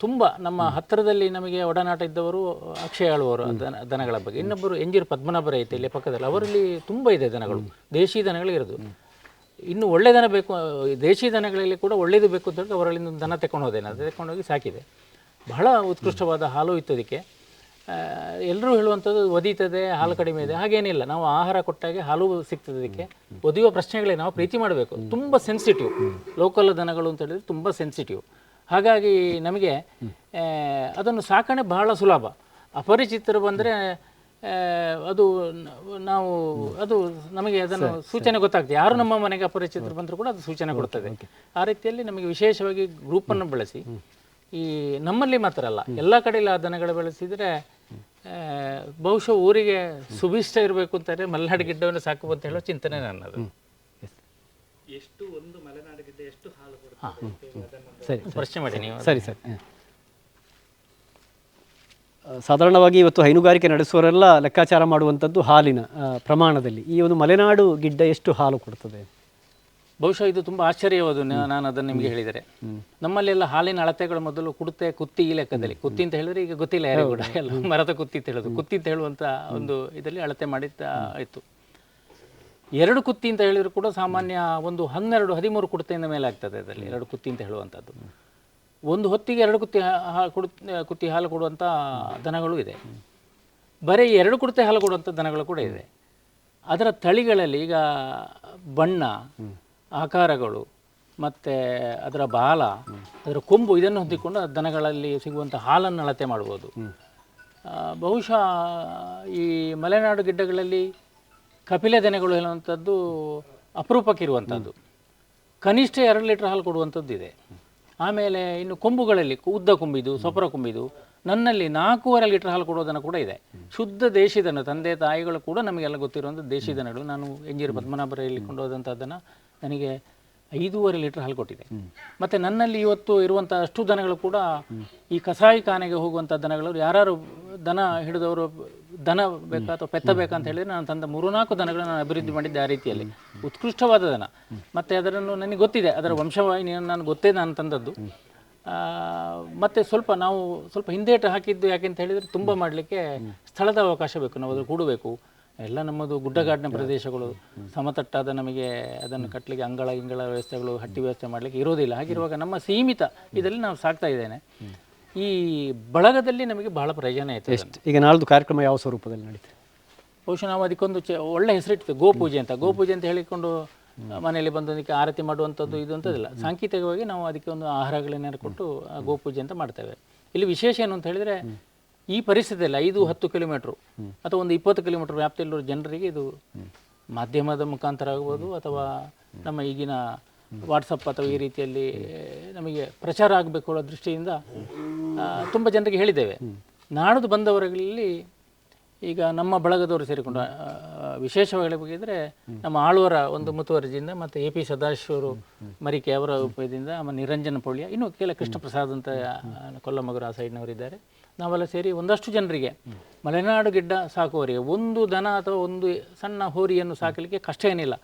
ತುಂಬ ನಮ್ಮ ಹತ್ತಿರದಲ್ಲಿ ನಮಗೆ ಒಡನಾಟ ಇದ್ದವರು ಅಕ್ಷಯ ಆಳುವರು ದನ ದನಗಳ ಬಗ್ಗೆ. ಇನ್ನೊಬ್ಬರು ಎಂಜಿರು ಪದ್ಮನಾಭರ ಐತೆ ಇಲ್ಲಿ ಪಕ್ಕದಲ್ಲಿ. ಅವರಲ್ಲಿ ತುಂಬ ಇದೆ ದನಗಳು. ದೇಶಿ ದನಗಳು ಇರೋದು. ಇನ್ನು ಒಳ್ಳೆ ದನ ಬೇಕು ದೇಶಿ ದನಗಳಲ್ಲಿ ಕೂಡ ಒಳ್ಳೇದು ಬೇಕು ಅಂತ ಅವರಲ್ಲಿ ದನ ತಗೊಂಡು ಹೋದೆ. ನಾನು ತಗೊಂಡೋಗಿ ಸಾಕಿದೆ. ಬಹಳ ಉತ್ಕೃಷ್ಟವಾದ ಹಾಲು ಇತ್ತು ಅದಕ್ಕೆ ಎಲ್ಲರೂ ಹೇಳುವಂಥದ್ದು ಒದೀತದೆ ಹಾಲು ಕಡಿಮೆ ಇದೆ ಹಾಗೇನಿಲ್ಲ. ನಾವು ಆಹಾರ ಕೊಟ್ಟಾಗೆ ಹಾಲು ಸಿಗ್ತದೆ ಅದಕ್ಕೆ ಒದಿಯುವ ಪ್ರಶ್ನೆಗಳೇ ನಾವು ಪ್ರೀತಿ ಮಾಡಬೇಕು. ತುಂಬ ಸೆನ್ಸಿಟಿವ್ ಲೋಕಲ್ ದನಗಳು ಅಂತ ಹೇಳಿದ್ರೆ ತುಂಬ ಸೆನ್ಸಿಟಿವ್ ಹಾಗಾಗಿ ನಮಗೆ ಅದನ್ನು ಸಾಕಣೆ ಬಹಳ ಸುಲಭ. ಅಪರಿಚಿತರು ಬಂದರೆ ಅದು ನಾವು ಅದು ನಮಗೆ ಅದನ್ನು ಸೂಚನೆ ಗೊತ್ತಾಗ್ತದೆ. ಯಾರು ನಮ್ಮ ಮನೆಗೆ ಅಪರಿಚಿತರು ಬಂದರೂ ಕೂಡ ಅದು ಸೂಚನೆ ಕೊಡ್ತದೆ. ಆ ರೀತಿಯಲ್ಲಿ ನಮಗೆ ವಿಶೇಷವಾಗಿ ಗ್ರೂಪನ್ನು ಬಳಸಿ ಈ ನಮ್ಮಲ್ಲಿ ಮಾತ್ರ ಅಲ್ಲ ಎಲ್ಲ ಕಡೆಯಲ್ಲಿ ಆ ದನಗಳು ಬೆಳೆಸಿದರೆ ಬಹುಶಃ ಊರಿಗೆ ಸುಭಿಷ್ಟ ಇರಬೇಕು ಅಂತಾರೆ ಮಲೆನಾಡು ಗಿಡ್ಡವನ್ನು ಸಾಕು ಅಂತ ಹೇಳೋ ಚಿಂತನೆ ನನ್ನದು. ಎಷ್ಟು ಒಂದು ಮಲೆನಾಡು ಗಿಡ್ಡ ಎಷ್ಟು ಹಾಲು ಸರಿ ಪ್ರಶ್ನೆ ಮಾಡಿ ನೀವು. ಸರಿ ಸರಿ. ಸಾಧಾರಣವಾಗಿ ಇವತ್ತು ಹೈನುಗಾರಿಕೆ ನಡೆಸುವವರೆಲ್ಲ ಲೆಕ್ಕಾಚಾರ ಮಾಡುವಂಥದ್ದು ಹಾಲಿನ ಪ್ರಮಾಣದಲ್ಲಿ. ಈ ಒಂದು ಮಲೆನಾಡು ಗಿಡ್ಡ ಎಷ್ಟು ಹಾಲು ಕೊಡ್ತದೆ? ಬಹುಶಃ ಇದು ತುಂಬ ಆಶ್ಚರ್ಯವಾದ ನಾನು ಅದನ್ನು ನಿಮಗೆ ಹೇಳಿದರೆ. ನಮ್ಮಲ್ಲೆಲ್ಲ ಹಾಲಿನ ಅಳತೆಗಳು ಮೊದಲು ಕುಡುತ್ತೆ ಕುತ್ತಿ ಈ ಲೆಕ್ಕದಲ್ಲಿ. ಕುತ್ತಿ ಅಂತ ಹೇಳಿದ್ರೆ ಈಗ ಗೊತ್ತಿಲ್ಲ ಯಾರು ಕೂಡ. ಎಲ್ಲ ಮರದ ಕುತ್ತಿ ಅಂತ ಹೇಳೋದು. ಕುತ್ತಿ ಅಂತ ಹೇಳುವಂಥ ಒಂದು ಇದರಲ್ಲಿ ಅಳತೆ ಮಾಡಿದ್ದ ಇತ್ತು. ಎರಡು ಕುತ್ತಿ ಅಂತ ಹೇಳಿದ್ರು ಕೂಡ ಸಾಮಾನ್ಯ ಒಂದು ಹನ್ನೆರಡು ಹದಿಮೂರು ಕುಡುತೆಯಿಂದ ಮೇಲೆ ಆಗ್ತದೆ ಅದರಲ್ಲಿ ಎರಡು ಕುತ್ತಿ ಅಂತ ಹೇಳುವಂಥದ್ದು ಒಂದು ಹೊತ್ತಿಗೆ ಎರಡು ಕುತ್ತಿ ಹಾ- ಕುತ್ತಿ ಹಾಲು ಕೊಡುವಂಥ ದನಗಳು ಇದೆ. ಬರೀ ಎರಡು ಕುಡುತೆ ಹಾಲು ಕೊಡುವಂಥ ದನಗಳು ಕೂಡ ಇದೆ. ಅದರ ತಳಿಗಳಲ್ಲಿ ಈಗ ಬಣ್ಣ ಆಕಾರಗಳು ಮತ್ತು ಅದರ ಬಾಲ ಅದರ ಕೊಂಬು ಇದನ್ನು ಹೊಂದಿಕೊಂಡು ದನಗಳಲ್ಲಿ ಸಿಗುವಂಥ ಹಾಲನ್ನು ಅಳತೆ ಮಾಡ್ಬೋದು. ಬಹುಶಃ ಈ ಮಲೆನಾಡು ಗಿಡ್ಡಗಳಲ್ಲಿ ಕಪಿಲೆ ದನಗಳು ಹೇಳುವಂಥದ್ದು ಅಪರೂಪಕ್ಕಿರುವಂಥದ್ದು. ಕನಿಷ್ಠ ಎರಡು ಲೀಟರ್ ಹಾಲು ಕೊಡುವಂಥದ್ದು ಇದೆ ಆಮೇಲೆ ಇನ್ನು ಕೊಂಬುಗಳಲ್ಲಿ ಉದ್ದ ಕೊಂಬಿದು ಸೊಪರ ಕೊಂಬಿದು ನನ್ನಲ್ಲಿ ನಾಲ್ಕೂವರೆ ಲೀಟರ್ ಹಾಲು ಕೊಡೋದನ್ನು ಕೂಡ ಇದೆ. ಶುದ್ಧ ದೇಶಿ ದನ ತಂದೆ ತಾಯಿಗಳು ಕೂಡ ನಮಗೆಲ್ಲ ಗೊತ್ತಿರುವಂಥ ದೇಶಿ ದನಗಳು. ನಾನು ಎಂಜಿರು ಪದ್ಮನಾಭರಲ್ಲಿ ಕೊಂಡೋದಂಥದ್ದನ್ನು ನನಗೆ ಐದೂವರೆ ಲೀಟರ್ ಹಾಲು ಕೊಟ್ಟಿದೆ. ಮತ್ತು ನನ್ನಲ್ಲಿ ಇವತ್ತು ಇರುವಂಥ ಅಷ್ಟು ದನಗಳು ಕೂಡ ಈ ಕಸಾಯಿ ಖಾನೆಗೆ ಹೋಗುವಂಥ ದನಗಳು ಯಾರು ದನ ಹಿಡಿದವರು ದನ ಬೇಕಾ ಅಥವಾ ಪೆತ್ತ ಬೇಕಾ ಅಂತ ಹೇಳಿದ್ರೆ ನಾನು ತಂದ ಮೂರು ನಾಲ್ಕು ದನಗಳನ್ನು ನಾನು ಅಭಿವೃದ್ಧಿ ಮಾಡಿದ್ದೆ ಆ ರೀತಿಯಲ್ಲಿ. ಉತ್ಕೃಷ್ಟವಾದ ದನ. ಮತ್ತು ಅದರನ್ನು ನನಗೆ ಗೊತ್ತಿದೆ ಅದರ ವಂಶವಾಹಿನಿಯನ್ನು ನಾನು ಗೊತ್ತೇ ನಾನು ತಂದದ್ದು. ಮತ್ತು ಸ್ವಲ್ಪ ನಾವು ಸ್ವಲ್ಪ ಹಿಂದೇಟು ಹಾಕಿದ್ದು ಯಾಕೆ ಅಂತ ಹೇಳಿದರೆ ತುಂಬ ಮಾಡಲಿಕ್ಕೆ ಸ್ಥಳದ ಅವಕಾಶ ಬೇಕು ನಾವು ಅದ್ರ ಕೂಡಬೇಕು. ಎಲ್ಲ ನಮ್ಮದು ಗುಡ್ಡಗಾಡಿನ ಪ್ರದೇಶಗಳು ಸಮತಟ್ಟಾದ ನಮಗೆ ಅದನ್ನು ಕಟ್ಟಲಿಕ್ಕೆ ಅಂಗಳ ಇಂಗಳ ವ್ಯವಸ್ಥೆಗಳು ಹಟ್ಟಿ ವ್ಯವಸ್ಥೆ ಮಾಡಲಿಕ್ಕೆ ಇರೋದಿಲ್ಲ. ಹಾಗಿರುವಾಗ ನಮ್ಮ ಸೀಮಿತ ಇದರಲ್ಲಿ ನಾವು ಸಾಕ್ತಾ ಇದ್ದೇನೆ. ಈ ಬಳಗದಲ್ಲಿ ನಮಗೆ ಬಹಳ ಪ್ರಯೋಜನ ಆಯಿತು ಎಷ್ಟು? ಈಗ ನಾಳ್ದು ಕಾರ್ಯಕ್ರಮ ಯಾವ ಸ್ವರೂಪದಲ್ಲಿ ನಡೀತದೆ ಬಹುಶಃ ನಾವು ಅದಕ್ಕೊಂದು ಚ ಒಳ್ಳೆ ಹೆಸರಿಡ್ತೇವೆ ಗೋಪೂಜೆ ಅಂತ. ಗೋಪೂಜೆ ಅಂತ ಹೇಳಿಕೊಂಡು ಮನೆಯಲ್ಲಿ ಬಂದು ಅದಕ್ಕೆ ಆರತಿ ಮಾಡುವಂಥದ್ದು ಇದು ಅಂತದಿಲ್ಲ. ಸಾಂಕೇತಿಕವಾಗಿ ನಾವು ಅದಕ್ಕೆ ಒಂದು ಆಹಾರಗಳನ್ನೇನು ಕೊಟ್ಟು ಗೋಪೂಜೆ ಅಂತ ಮಾಡ್ತೇವೆ. ಇಲ್ಲಿ ವಿಶೇಷ ಏನು ಅಂತ ಹೇಳಿದರೆ ಈ ಪರಿಸ್ಥಿತಿಯಲ್ಲಿ ಐದು ಹತ್ತು ಕಿಲೋಮೀಟ್ರು ಅಥವಾ ಒಂದು ಇಪ್ಪತ್ತು ಕಿಲೋಮೀಟರ್ ವ್ಯಾಪ್ತಿಯಲ್ಲಿರೋ ಜನರಿಗೆ ಇದು ಮಾಧ್ಯಮದ ಮುಖಾಂತರ ಆಗ್ಬೋದು ಅಥವಾ ನಮ್ಮ ಈಗಿನ ವಾಟ್ಸಪ್ ಅಥವಾ ಈ ರೀತಿಯಲ್ಲಿ ನಮಗೆ ಪ್ರಚಾರ ಆಗಬೇಕು ಅನ್ನೋ ದೃಷ್ಟಿಯಿಂದ ತುಂಬ ಜನರಿಗೆ ಹೇಳಿದ್ದೇವೆ. ನಾಡದು ಬಂದವರಲ್ಲಿ ಈಗ ನಮ್ಮ ಬಳಗದವರು ಸೇರಿಕೊಂಡು ವಿಶೇಷವಾಗಿ ಹೇಳಬೇಕಿದ್ರೆ ನಮ್ಮ ಆಳ್ವರ ಒಂದು ಮುತುವರ್ಜಿಯಿಂದ ಮತ್ತು ಎ ಪಿ ಸದಾಶಿವರು ಮರಿಕೆ ಅವರ ಉಪಯೋಗದಿಂದ ನಮ್ಮ ನಿರಂಜನ ಪೌಳ್ಯ ಇನ್ನು ಕೆಲ ಕೃಷ್ಣ ಪ್ರಸಾದ್ ಅಂತ ಕೊಲ್ಲಮಗರು ಆ ಸೈಡ್ನವರಿದ್ದಾರೆ ನಾವೆಲ್ಲ ಸೇರಿ ಒಂದಷ್ಟು ಜನರಿಗೆ ಮಲೆನಾಡು ಗಿಡ್ಡ ಸಾಕುವವರಿಗೆ ಒಂದು ದನ ಅಥವಾ ಒಂದು ಸಣ್ಣ ಹೋರಿಯನ್ನು ಸಾಕಲಿಕ್ಕೆ ಕಷ್ಟ ಏನಿಲ್ಲ.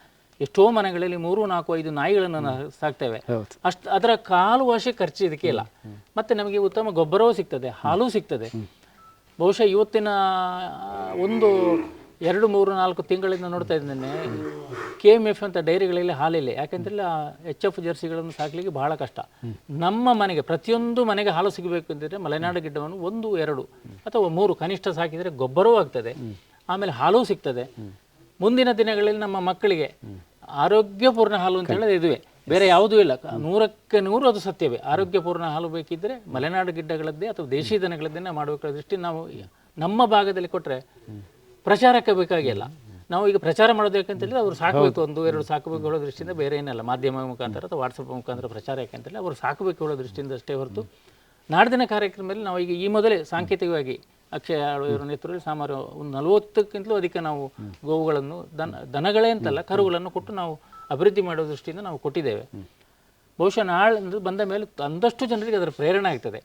ಎಷ್ಟೋ ಮನೆಗಳಲ್ಲಿ ಮೂರು ನಾಲ್ಕು ಐದು ನಾಯಿಗಳನ್ನು ಸಾಕ್ತೇವೆ. ಅಷ್ಟು ಅದರ ಕಾಲು ವಾಶೆ ಖರ್ಚು ಇದಕ್ಕೆ ಇಲ್ಲ. ಮತ್ತೆ ನಮಗೆ ಉತ್ತಮ ಗೊಬ್ಬರವೂ ಸಿಗ್ತದೆ ಹಾಲು ಸಿಗ್ತದೆ. ಬಹುಶಃ ಇವತ್ತಿನ ಒಂದು ಎರಡು, ಮೂರು, ನಾಲ್ಕು ತಿಂಗಳಿಂದ ನೋಡ್ತಾ ಇದ್ದೇನೆ ಕೆ ಎಂ ಎಫ್ ಅಂತ ಡೈರಿಗಳಲ್ಲಿ ಹಾಲಿಲ್ಲ. ಯಾಕೆಂದ್ರೆ ಎಚ್ ಎಫ್ ಜರ್ಸಿಗಳನ್ನು ಸಾಕಲಿಕ್ಕೆ ಬಹಳ ಕಷ್ಟ. ನಮ್ಮ ಮನೆಗೆ ಪ್ರತಿಯೊಂದು ಮನೆಗೆ ಹಾಲು ಸಿಗಬೇಕು ಅಂತಂದರೆ ಮಲೆನಾಡು ಗಿಡ್ಡವನ್ನು ಒಂದು, ಎರಡು ಅಥವಾ ಮೂರು ಕನಿಷ್ಠ ಸಾಕಿದರೆ ಗೊಬ್ಬರವೂ ಆಗ್ತದೆ. ಆಮೇಲೆ ಹಾಲು ಸಿಗ್ತದೆ. ಮುಂದಿನ ದಿನಗಳಲ್ಲಿ ನಮ್ಮ ಮಕ್ಕಳಿಗೆ ಆರೋಗ್ಯಪೂರ್ಣ ಹಾಲು ಅಂತ ಹೇಳಿದ್ರೆ ಇದುವೆ. ಬೇರೆ ಯಾವುದೂ ಇಲ್ಲ. ನೂರಕ್ಕೆ ನೂರು ಅದು ಸತ್ಯವೇ. ಆರೋಗ್ಯಪೂರ್ಣ ಹಾಲು ಬೇಕಿದ್ರೆ ಮಲೆನಾಡು ಗಿಡ್ಡಗಳದ್ದೇ ಅಥವಾ ದೇಶಿ ದನಗಳದ್ದೇ ಮಾಡಬೇಕಾದ ದೃಷ್ಟಿ ನಾವು ನಮ್ಮ ಭಾಗದಲ್ಲಿ ಕೊಟ್ಟರೆ ಪ್ರಚಾರಕ್ಕೆ ಬೇಕಾಗಿಲ್ಲ ನಾವು ಈಗ ಪ್ರಚಾರ ಮಾಡೋದು ಅವ್ರು ಸಾಕಬೇಕು ಒಂದು ಎರಡು ಸಾಕಬೇಕು ಹೇಳೋ ದೃಷ್ಟಿಯಿಂದ ಬೇರೆ ಏನಲ್ಲ. ಮಾಧ್ಯಮ ಮುಖಾಂತರ ಅಥವಾ ವಾಟ್ಸಪ್ ಮುಖಾಂತರ ಪ್ರಚಾರ ಯಾಕಂತೇಳಿ ಅವರು ಸಾಕಬೇಕು ಹೇಳೋ ದೃಷ್ಟಿಯಿಂದ ಅಷ್ಟೇ ಹೊರತು ನಾಡ್ದಿನ ಕಾರ್ಯಕ್ರಮದಲ್ಲಿ ನಾವು ಈಗ ಈ ಮೊದಲೇ ಸಾಂಕೇತಿಕವಾಗಿ ಅಕ್ಷಯ ಇವರ ನೇತೃತ್ವದಲ್ಲಿ ಸುಮಾರು ಒಂದು ನಲವತ್ತಕ್ಕಿಂತಲೂ ಅಧಿಕ ನಾವು ಗೋವುಗಳನ್ನು ದನ ದನಗಳೇ ಅಂತಲ್ಲ ಕರುಗಳನ್ನು ಕೊಟ್ಟು ನಾವು ಅಭಿವೃದ್ಧಿ ಮಾಡೋ ದೃಷ್ಟಿಯಿಂದ ನಾವು ಕೊಟ್ಟಿದ್ದೇವೆ. ಬಹುಶಃ ನಾಳೆ ಬಂದ ಮೇಲೆ ಒಂದಷ್ಟು ಜನರಿಗೆ ಅದರ ಪ್ರೇರಣೆ ಆಗ್ತದೆ.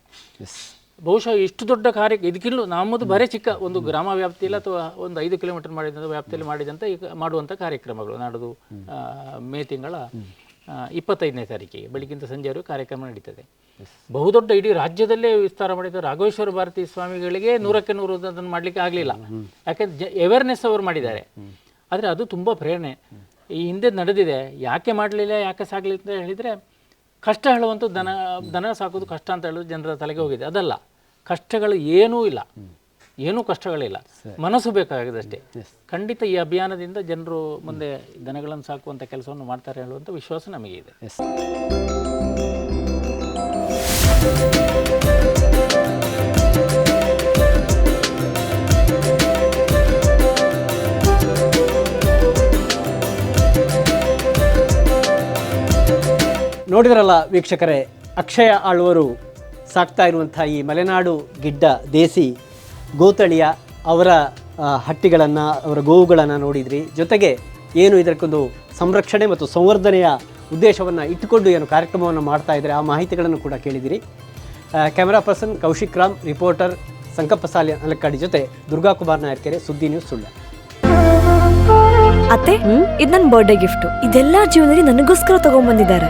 ಬಹುಶಃ ಇಷ್ಟು ದೊಡ್ಡ ಕಾರ್ಯ ಇದಕ್ಕಿಲ್ಲ ನಮ್ಮದು ಬರೇ ಚಿಕ್ಕ ಒಂದು ಗ್ರಾಮ ವ್ಯಾಪ್ತಿಯಲ್ಲಿ ಅಥವಾ ಒಂದು ಐದು ಕಿಲೋಮೀಟರ್ ಮಾಡಿದ ವ್ಯಾಪ್ತಿಯಲ್ಲಿ ಮಾಡಿದಂಥ ಈಗ ಮಾಡುವಂಥ ಕಾರ್ಯಕ್ರಮಗಳು ನಡೆದು ಮೇ ತಿಂಗಳ ಇಪ್ಪತ್ತೈದನೇ ತಾರೀಕಿಗೆ. ಬೆಳಗಿಂದ ಸಂಜೆವರೆಗೂ ಕಾರ್ಯಕ್ರಮ ನಡೀತದೆ. ಬಹುದೊಡ್ಡ ಇಡೀ ರಾಜ್ಯದಲ್ಲೇ ವಿಸ್ತಾರ ಮಾಡಿದ ರಾಘವೇಶ್ವರ ಭಾರತಿ ಸ್ವಾಮಿಗಳಿಗೆ ನೂರಕ್ಕೆ ನೂರು ಅದನ್ನು ಮಾಡಲಿಕ್ಕೆ ಆಗಲಿಲ್ಲ. ಯಾಕೆಂದ್ರೆ ಅವೇರ್ನೆಸ್ ಅವರು ಮಾಡಿದ್ದಾರೆ. ಆದರೆ ಅದು ತುಂಬ ಪ್ರೇರಣೆ. ಈ ಹಿಂದೆ ನಡೆದಿದೆ. ಯಾಕೆ ಮಾಡಲಿಲ್ಲ ಯಾಕೆ ಸಾಗಲಿಲ್ಲ ಅಂತ ಹೇಳಿದರೆ ಕಷ್ಟ ಹೇಳುವಂಥ ದನ ದನ ಸಾಕೋದು ಕಷ್ಟ ಅಂತ ಹೇಳೋದು ಜನರ ತಲೆಗೆ ಹೋಗಿದೆ. ಅದಲ್ಲ ಕಷ್ಟಗಳು ಏನೂ ಇಲ್ಲ. ಏನೂ ಕಷ್ಟಗಳಿಲ್ಲ. ಮನಸ್ಸು ಬೇಕಾಗಿದೆ ಅಷ್ಟೇ. ಖಂಡಿತ ಈ ಅಭಿಯಾನದಿಂದ ಜನರು ಮುಂದೆ ದನಗಳನ್ನು ಸಾಕುವಂಥ ಕೆಲಸವನ್ನು ಮಾಡ್ತಾರೆ ಹೇಳುವಂಥ ವಿಶ್ವಾಸ ನಮಗೆ ಇದೆ ನೋಡಿದ್ರಲ್ಲ ವೀಕ್ಷಕರೇ ಅಕ್ಷಯ ಆಳ್ವರು ಸಾಕ್ತಾ ಇರುವಂಥ ಈ ಮಲೆನಾಡು ಗಿಡ್ಡ ದೇಸಿ ಗೋತಳಿಯ ಅವರ ಹಟ್ಟಿಗಳನ್ನು ಅವರ ಗೋವುಗಳನ್ನು ನೋಡಿದ್ರಿ. ಜೊತೆಗೆ ಏನು ಇದಕ್ಕೊಂದು ಸಂರಕ್ಷಣೆ ಮತ್ತು ಸಂವರ್ಧನೆಯ ಉದ್ದೇಶವನ್ನು ಇಟ್ಟುಕೊಂಡು ಏನು ಕಾರ್ಯಕ್ರಮವನ್ನು ಮಾಡ್ತಾ ಇದ್ದಾರೆ ಆ ಮಾಹಿತಿಗಳನ್ನು ಕೂಡ ಕೇಳಿದಿರಿ. Camera person Kaushik Ram reporter Sankappa Sali Alakkadi ಜೊತೆ ದುರ್ಗಾ ಕುಮಾರ್ ನಾಯರ್ಕೆರೆ ಸುದ್ದಿ ನ್ಯೂಸ್ ಸುಳ್ಳ. ಅತ್ತೆ ಇದು ನನ್ನ ಬರ್ಡೇ ಗಿಫ್ಟು ಇದೆಲ್ಲ ಜೀವನದಲ್ಲಿ ನನಗೋಸ್ಕರ ತಗೊಂಡ್ಬಂದಿದ್ದಾರೆ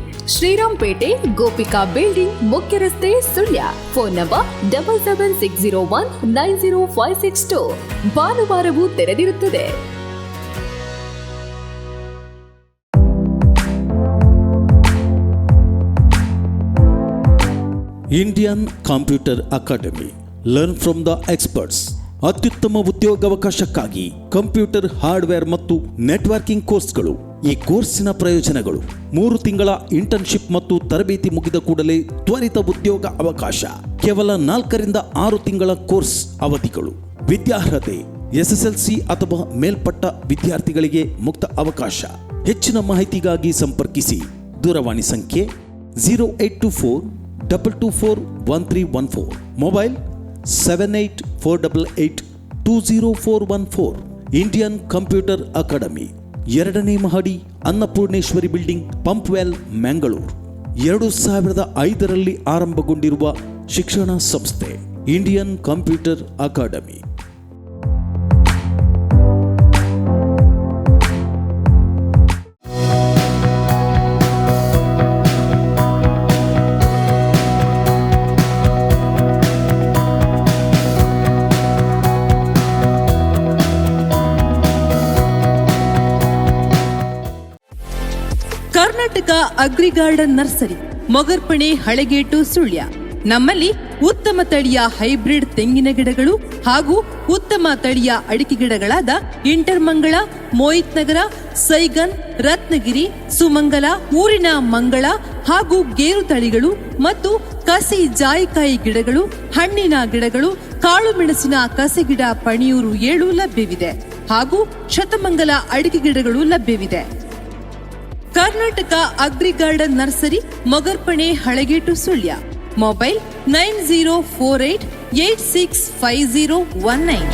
ಶ್ರೀರಾಮ್ಪೇಟೆ ಗೋಪಿಕಾ ಬಿಲ್ಡಿಂಗ್ ಮುಖ್ಯ ರಸ್ತೆ Sullia. Phone number double seven six zero one nine zero five six two ಭಾನುವಾರವೂ ತೆರೆದಿರುತ್ತದೆ. Indian computer academy learn from the experts ಅತ್ಯುತ್ತಮ ಉದ್ಯೋಗಾವಕಾಶಕ್ಕಾಗಿ ಕಂಪ್ಯೂಟರ್ ಹಾರ್ಡ್ವೇರ್ ಮತ್ತು ನೆಟ್ವರ್ಕಿಂಗ್ ಕೋರ್ಸ್ಗಳು ಈ ಕೋರ್ಸಿನ ಪ್ರಯೋಜನಗಳು ಮೂರು ತಿಂಗಳ ಇಂಟರ್ನ್ಶಿಪ್ ಮತ್ತು ತರಬೇತಿ ಮುಗಿದ ಕೂಡಲೇ ತ್ವರಿತ ಉದ್ಯೋಗ ಅವಕಾಶ. ಕೇವಲ ನಾಲ್ಕರಿಂದ ಆರು ತಿಂಗಳ ಕೋರ್ಸ್ ಅವಧಿಗಳು. ವಿದ್ಯಾರ್ಹತೆ, ಎಸ್ಎಸ್ಎಲ್ಸಿ ಅಥವಾ ಮೇಲ್ಪಟ್ಟ ವಿದ್ಯಾರ್ಥಿಗಳಿಗೆ ಮುಕ್ತ ಅವಕಾಶ. ಹೆಚ್ಚಿನ ಮಾಹಿತಿಗಾಗಿ ಸಂಪರ್ಕಿಸಿ. ದೂರವಾಣಿ ಸಂಖ್ಯೆ zero eight two four double two four one three one four mobile seven eight four double eight two zero four one four Indian computer academy. ಎರಡನೇ ಮಹಡಿ ಅನ್ನಪೂರ್ಣೇಶ್ವರಿ ಬಿಲ್ಡಿಂಗ್, ಪಂಪ್ವೆಲ್, ಮ್ಯಾಂಗಳೂರು. ಎರಡು ಸಾವಿರದ ಐದರಲ್ಲಿ ಆರಂಭಗೊಂಡಿರುವ ಶಿಕ್ಷಣ ಸಂಸ್ಥೆ, Indian computer academy. Karnataka agri garden nursery, Mogarpane Halegate Sullia. ನಮ್ಮಲ್ಲಿ ಉತ್ತಮ ತಳಿಯ ಹೈಬ್ರಿಡ್ ತೆಂಗಿನ ಗಿಡಗಳು ಹಾಗೂ ಉತ್ತಮ ತಳಿಯ ಅಡಿಕೆ ಗಿಡಗಳಾದ ಇಂಟರ್ಮಂಗಳ ಮೋಹಿತ್ ನಗರ, ಸೈಗನ್, ರತ್ನಗಿರಿ, ಸುಮಂಗಲ, ಊರಿನ ಮಂಗಳ ಹಾಗೂ ಗೇರು ತಳಿಗಳು ಮತ್ತು ಕಸಿ ಜಾಯಿಕಾಯಿ ಗಿಡಗಳು, ಹಣ್ಣಿನ ಗಿಡಗಳು, ಕಾಳು ಮೆಣಸಿನ ಕಸಿ ಗಿಡ ಪಣಿಯೂರು ಏಳು ಲಭ್ಯವಿದೆ ಹಾಗೂ ಶತಮಂಗಲ ಅಡಿಕೆ ಗಿಡಗಳು ಲಭ್ಯವಿದೆ. Karnataka agri garden nursery, Mogarpane Halegate Sullia. Mobile nine zero four eight eight six five zero one nine.